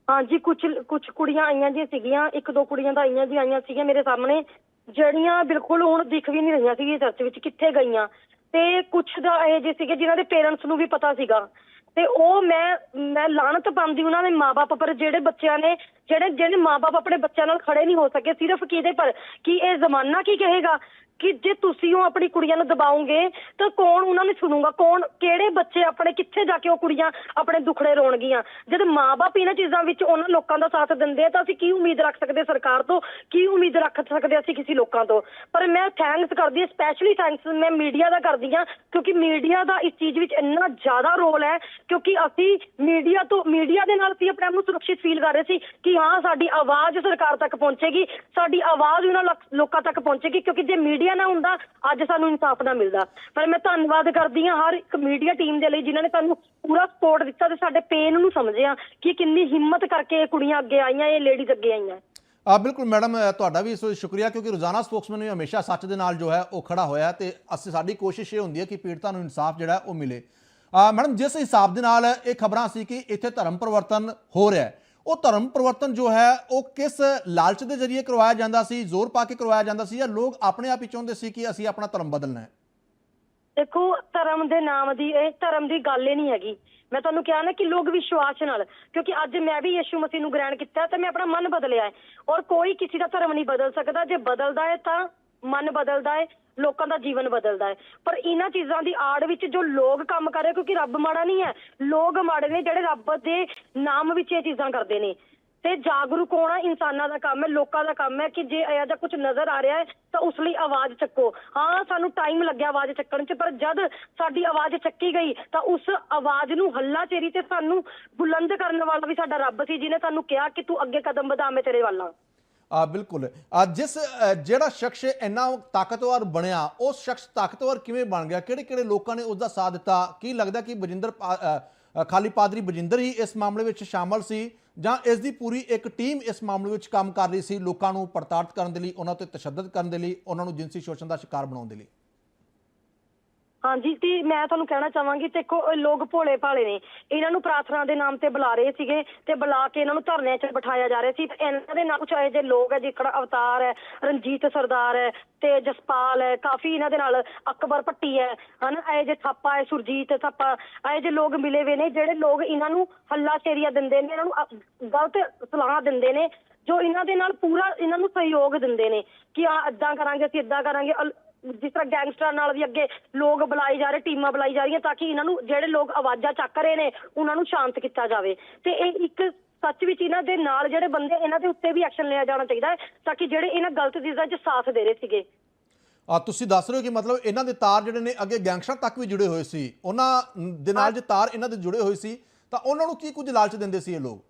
ਹਾਂਜੀ ਕੁਝ ਕੁਝ ਕੁੜੀਆਂ ਆਈਆਂ ਜੀ ਸੀਗੀਆਂ। ਇੱਕ ਦੋ ਕੁੜੀਆਂ ਤਾਂ ਆਈਆਂ ਜੀ ਆਈਆਂ ਸੀਗੀਆਂ ਮੇਰੇ ਸਾਹਮਣੇ। ਜਿਹੜੀਆਂ ਬਿਲਕੁਲ ਹੁਣ ਦਿਖ ਵੀ ਨਹੀਂ ਰਹੀਆਂ ਸੀ ਚਰਚ ਵਿੱਚ ਕਿੱਥੇ ਗਈਆਂ। ਤੇ ਕੁਝ ਦਾ ਇਹ ਜਿਹੇ ਸੀਗੇ ਜਿਨ੍ਹਾਂ ਦੇ ਪੇਰੈਂਟਸ ਨੂੰ ਵੀ ਪਤਾ ਸੀਗਾ। ਤੇ ਉਹ ਮੈਂ ਮੈਂ ਲਾਹਨਤ ਪਾਉਂਦੀ ਉਹਨਾਂ ਦੇ ਮਾਪੇ ਪਰ ਜਿਹੜੇ ਬੱਚਿਆਂ ਨੇ, ਜਿਹੜੇ ਜਿਹੜੇ ਮਾਪੇ ਆਪਣੇ ਬੱਚਿਆਂ ਨਾਲ ਖੜੇ ਨਹੀਂ ਹੋ ਸਕੇ, ਸਿਰਫ ਕਿਹਦੇ ਪਰ? ਕਿ ਇਹ ਜ਼ਮਾਨਾ ਕੀ ਕਹੇਗਾ? ਕਿ ਜੇ ਤੁਸੀਂ ਉਹ ਆਪਣੀ ਕੁੜੀਆਂ ਨੂੰ ਦਬਾਓਗੇ ਤਾਂ ਕੌਣ ਉਹਨਾਂ ਨੂੰ ਸੁਣੂਗਾ? ਕੌਣ, ਕਿਹੜੇ ਬੱਚੇ ਆਪਣੇ ਕਿੱਥੇ ਜਾ ਕੇ ਉਹ ਕੁੜੀਆਂ ਆਪਣੇ ਦੁਖੜੇ ਰੋਣਗੀਆਂ? ਜਦ ਮਾਪੇ ਇਹਨਾਂ ਚੀਜ਼ਾਂ ਵਿੱਚ ਉਹਨਾਂ ਲੋਕਾਂ ਦਾ ਸਾਥ ਦਿੰਦੇ ਆ ਤਾਂ ਅਸੀਂ ਕੀ ਉਮੀਦ ਰੱਖ ਸਕਦੇ ਸਰਕਾਰ ਤੋਂ? ਕੀ ਉਮੀਦ ਰੱਖ ਸਕਦੇ ਅਸੀਂ ਕਿਸੇ ਲੋਕਾਂ ਤੋਂ? ਪਰ ਮੈਂ ਥੈਂਕਸ ਕਰਦੀ ਹਾਂ ਸਪੈਸ਼ਲੀ ਥੈਂਕਸ ਮੈਂ ਮੀਡੀਆ ਦਾ ਕਰਦੀ ਹਾਂ, ਕਿਉਂਕਿ ਮੀਡੀਆ ਦਾ ਇਸ ਚੀਜ਼ ਵਿੱਚ ਇੰਨਾ ਜ਼ਿਆਦਾ ਰੋਲ ਹੈ, ਕਿਉਂਕਿ ਅਸੀਂ ਮੀਡੀਆ ਤੋਂ ਮੀਡੀਆ ਦੇ ਨਾਲ ਅਸੀਂ ਆਪਣੇ ਆਪ ਨੂੰ ਸੁਰੱਖਿਅਤ ਫੀਲ ਕਰ ਰਹੇ ਸੀ ਕਿ ਹਾਂ, ਸਾਡੀ ਆਵਾਜ਼ ਸਰਕਾਰ ਤੱਕ ਪਹੁੰਚੇਗੀ, ਸਾਡੀ ਆਵਾਜ਼ ਉਹਨਾਂ ਲੋਕਾਂ ਤੱਕ ਪਹੁੰਚੇਗੀ, ਕਿਉਂਕਿ ਜੇ ਮੀਡੀਆ ਨਾ ਹੁੰਦਾ, ਅੱਜ ਸਾਨੂੰ ਇਨਸਾਫ ਨਾ ਮਿਲਦਾ। ਪਰ ਮੈਂ ਧੰਨਵਾਦ ਕਰਦੀ ਹਾਂ ਹਰ ਇੱਕ ਮੀਡੀਆ ਟੀਮ ਦੇ ਲਈ ਜਿਨ੍ਹਾਂ ਨੇ ਸਾਨੂੰ ਪੂਰਾ ਸਪੋਰਟ ਦਿੱਤਾ ਤੇ ਸਾਡੇ ਪੇਨ ਨੂੰ ਸਮਝਿਆ ਕਿ ਕਿੰਨੀ ਹਿੰਮਤ ਕਰਕੇ ਇਹ ਕੁੜੀਆਂ ਅੱਗੇ ਆਈਆਂ, ਇਹ ਲੇਡੀਜ਼ ਅੱਗੇ ਆਈਆਂ। ਆ, ਬਿਲਕੁਲ ਮੈਡਮ ਤੁਹਾਡਾ ਵੀ ਇਸ ਵਿੱਚ ਸ਼ੁਕਰੀਆ ਕਿਉਂਕਿ ਰੋਜ਼ਾਨਾ ਸਪੋਕਸਮੈਨ ਵੀ ਹਮੇਸ਼ਾ ਸੱਚ ਦੇ ਨਾਲ ਜੋ ਹੈ ਉਹ ਖੜਾ ਹੋਇਆ ਤੇ ਅਸੀਂ, ਸਾਡੀ ਕੋਸ਼ਿਸ਼ ਇਹ ਹੁੰਦੀ ਹੈ ਕਿ ਪੀੜਤਾਂ ਨੂੰ ਇਨਸਾਫ ਜਿਹੜਾ ਉਹ ਮਿਲੇ। ਮੈਡਮ, ਜਿਸ ਹਿਸਾਬ ਦੇ ਨਾਲ ਇਹ ਖਬਰਾਂ ਸੀ ਕਿ ਇੱਥੇ ਧਰਮ ਪਰਿਵਰਤਨ ਹੋ ਰਿਹਾ ਹੈ ਉਹ ਧਰਮ ਪਰਿਵਰਤਨ ਜੋ ਹੈ, ਉਹ ਕਿਸ ਲਾਲਚ ਦੇ ਜ਼ਰੀਏ ਕਰਵਾਇਆ ਜਾਂਦਾ ਸੀ, ਜ਼ੋਰ ਪਾ ਕੇ ਕਰਵਾਇਆ ਜਾਂਦਾ ਸੀ ਜਾਂ ਲੋਕ ਆਪਣੇ ਆਪ ਹੀ ਚਾਹੁੰਦੇ ਸੀ ਕਿ ਅਸੀਂ ਆਪਣਾ ਧਰਮ ਬਦਲਣਾ ਹੈ? ਦੇਖੋ, ਧਰਮ ਦੇ ਨਾਮ ਦੀ, ਇਹ ਧਰਮ ਦੀ ਗੱਲ ਹੀ ਨਹੀਂ ਹੈਗੀ। ਮੈਂ ਤੁਹਾਨੂੰ ਕਿਹਾ ਨਾ ਕਿ ਲੋਕ ਵਿਸ਼ਵਾਸ ਨਾਲ, ਕਿਉਂਕਿ ਅੱਜ ਮੈਂ ਵੀ ਯਿਸੂ ਮਸੀਹ ਨੂੰ ਗ੍ਰਹਿਣ ਕੀਤਾ ਤੇ ਮੈਂ ਆਪਣਾ ਮਨ ਬਦਲਿਆ ਹੈ। ਔਰ ਕੋਈ ਕਿਸੇ ਦਾ ਧਰਮ ਨਹੀਂ ਬਦਲ ਸਕਦਾ। ਜੇ ਬਦਲਦਾ ਹੈ ਤਾਂ ਮਨ ਬਦਲਦਾ ਹੈ ਲੋਕਾਂ ਦਾ ਜੀਵਨ ਬਦਲਦਾ ਹੈ। ਪਰ ਇਹਨਾਂ ਚੀਜ਼ਾਂ ਦੀ ਆੜ ਵਿੱਚ ਜੋ ਲੋਕ ਕੰਮ ਕਰ ਰਹੇ, ਕਿਉਂਕਿ ਰੱਬ ਮਾੜਾ ਨਹੀਂ ਹੈ, ਲੋਕ ਮਾੜੇ ਨੇ ਜਿਹੜੇ ਰੱਬ ਦੇ ਨਾਮ ਵਿੱਚ ਇਹ ਚੀਜ਼ਾਂ ਕਰਦੇ ਨੇ। ਤੇ ਜਾਗਰੂਕ ਹੋਣਾ ਇਨਸਾਨਾਂ ਦਾ ਕੰਮ ਹੈ, ਲੋਕਾਂ ਦਾ ਕੰਮ ਹੈ ਕਿ ਜੇ ਇਹੋ ਜਿਹਾ ਕੁਝ ਨਜ਼ਰ ਆ ਰਿਹਾ ਹੈ, ਤਾਂ ਉਸ ਲਈ ਆਵਾਜ਼ ਚੱਕੋ। ਹਾਂ, ਸਾਨੂੰ ਟਾਈਮ ਲੱਗਿਆ ਆਵਾਜ਼ ਚੱਕਣ 'ਚ, ਪਰ ਜਦ ਸਾਡੀ ਆਵਾਜ਼ ਚੱਕੀ ਗਈ, ਤਾਂ ਉਸ ਆਵਾਜ਼ ਨੂੰ ਹੱਲਾ ਚੇਰੀ ਤੇ ਸਾਨੂੰ ਬੁਲੰਦ ਕਰਨ ਵਾਲਾ ਵੀ ਸਾਡਾ ਰੱਬ ਸੀ, ਜਿਹਨੇ ਸਾਨੂੰ ਕਿਹਾ ਕਿ ਤੂੰ ਅੱਗੇ ਕਦਮ ਵਧਾ, ਮੈਂ ਤੇਰੇ ਵੱਲ ਆ, ਬਿਲਕੁਲ। ਜਿਸ ਜਿਹੜਾ ਸ਼ਖਸ ਇੰਨਾ ਤਾਕਤਵਰ ਬਣਿਆ ਉਹ ਸ਼ਖਸ ਤਾਕਤਵਰ ਕਿਵੇਂ ਬਣ ਗਿਆ? ਕਿਹੜੇ ਕਿਹੜੇ ਲੋਕਾਂ ਨੇ ਉਸ ਦਾ ਸਾਥ ਦਿੱਤਾ? ਕੀ ਲੱਗਦਾ ਕਿ ਬਜਿੰਦਰ ਪਾ- ਖਾਲੀ ਪਾਦਰੀ ਬਜਿੰਦਰ ਹੀ ਇਸ ਮਾਮਲੇ ਵਿੱਚ ਸ਼ਾਮਲ ਸੀ ਜਾਂ ਇਸ ਦੀ ਪੂਰੀ ਇੱਕ ਟੀਮ ਇਸ ਮਾਮਲੇ ਵਿੱਚ ਕੰਮ ਕਰ ਰਹੀ ਸੀ ਲੋਕਾਂ ਨੂੰ ਪੜਤਾੜ ਕਰਨ ਦੇ ਲਈ, ਉਹਨਾਂ ਤੇ ਤਸ਼ੱਦਦ ਕਰਨ ਦੇ ਲਈ, ਉਹਨਾਂ ਨੂੰ ਜਿਨਸੀ ਸ਼ੋਸ਼ਣ ਦਾ ਸ਼ਿਕਾਰ ਬਣਾਉਣ ਦੇ ਲਈ? ਹਾਂਜੀ, ਤੇ ਮੈਂ ਤੁਹਾਨੂੰ ਕਹਿਣਾ ਚਾਹਾਂਗੀ, ਦੇਖੋ, ਇਹ ਲੋਕ ਭੋਲੇ ਭਾਲੇ ਨੇ। ਇਹਨਾਂ ਨੂੰ ਪ੍ਰਾਰਥਨਾ ਦੇ ਨਾਮ ਤੇ ਬੁਲਾ ਰਹੇ ਸੀਗੇ ਤੇ ਬੁਲਾ ਕੇ ਇਹਨਾਂ ਨੂੰ ਧਰਨਿਆਂ 'ਚ ਬਿਠਾਇਆ ਜਾ ਰਿਹਾ ਸੀ। ਤੇ ਇਹਨਾਂ ਦੇ ਨਾਲ ਕੁਝ ਇਹੋ ਜਿਹੇ ਲੋਕ ਹੈ, ਜਿਕੜਾ ਅਵਤਾਰ ਹੈ, ਰਣਜੀਤ ਸਰਦਾਰ ਹੈ, ਤੇ ਜਸਪਾਲ ਹੈ, ਕਾਫੀ ਇਹਨਾਂ ਦੇ ਨਾਲ ਅਕਬਰ ਭੱਟੀ ਹੈ, ਹਨਾ? ਇਹ ਜੇ ਥਾਪਾ ਹੈ, ਸੁਰਜੀਤ ਥਾਪਾ, ਇਹ ਜੇ ਲੋਕ ਮਿਲੇ ਹੋਏ ਨੇ, ਜਿਹੜੇ ਲੋਕ ਇਹਨਾਂ ਨੂੰ ਹੱਲਾ ਸ਼ੇਰੀਆ ਦਿੰਦੇ ਨੇ, ਇਹਨਾਂ ਨੂੰ ਗਲਤ ਸਲਾਹਾਂ ਦਿੰਦੇ ਨੇ, ਜੋ ਇਹਨਾਂ ਦੇ ਨਾਲ ਪੂਰਾ ਇਹਨਾਂ ਨੂੰ ਸਹਿਯੋਗ ਦਿੰਦੇ ਨੇ ਕਿ ਆ ਇਦਾਂ ਕਰਾਂਗੇ, ਅਸੀਂ ਇਦਾਂ ਕਰਾਂਗੇ ਜਿਸ ਤਰ੍ਹਾਂ ਗੈਂਗਸਟਰਾਂ ਨਾਲ ਵੀ ਅੱਗੇ ਲੋਕ ਬੁਲਾਏ ਜਾ ਰਹੇ ਟੀਮਾਂ ਬੁਲਾਈ ਜਾ ਰਹੀਆਂ ਤਾਂ ਕਿ ਇਹਨਾਂ ਨੂੰ ਜਿਹੜੇ ਲੋਕ ਆਵਾਜ਼ਾਂ ਚੱਕ ਰਹੇ ਨੇ ਉਹਨਾਂ ਨੂੰ ਸ਼ਾਂਤ ਕੀਤਾ ਜਾਵੇ। ਤੇ ਇਹ ਇੱਕ ਸੱਚ ਵਿੱਚ ਇਹਨਾਂ ਦੇ ਨਾਲ ਜਿਹੜੇ ਬੰਦੇ ਇਹਨਾਂ ਦੇ ਉੱਤੇ ਵੀ ਐਕਸ਼ਨ ਲਿਆ ਜਾਣਾ ਚਾਹੀਦਾ ਹੈ ਤਾਂ ਕਿ ਜਿਹੜੇ ਇਹਨਾਂ ਗਲਤ ਚੀਜ਼ਾਂ 'ਚ ਸਾਥ ਦੇ ਰਹੇ ਸੀਗੇ। ਆ ਤੁਸੀਂ ਦੱਸ ਰਹੇ ਹੋ ਕਿ ਮਤਲਬ ਇਹਨਾਂ ਦੇ ਤਾਰ ਜਿਹੜੇ ਨੇ ਅੱਗੇ ਗੈਂਗਸਟਰ ਤੱਕ ਵੀ ਜੁੜੇ ਹੋਏ ਸੀ। ਉਹਨਾਂ ਦੇ ਨਾਲ ਜੇ ਤਾਰ ਇਹਨਾਂ ਦੇ ਜੁੜੇ ਹੋਏ ਸੀ ਤਾਂ ਉਹਨਾਂ ਨੂੰ ਕੀ ਕੁਝ ਲਾਲਚ ਦਿੰਦੇ ਸੀ ਇਹ ਲੋਕ?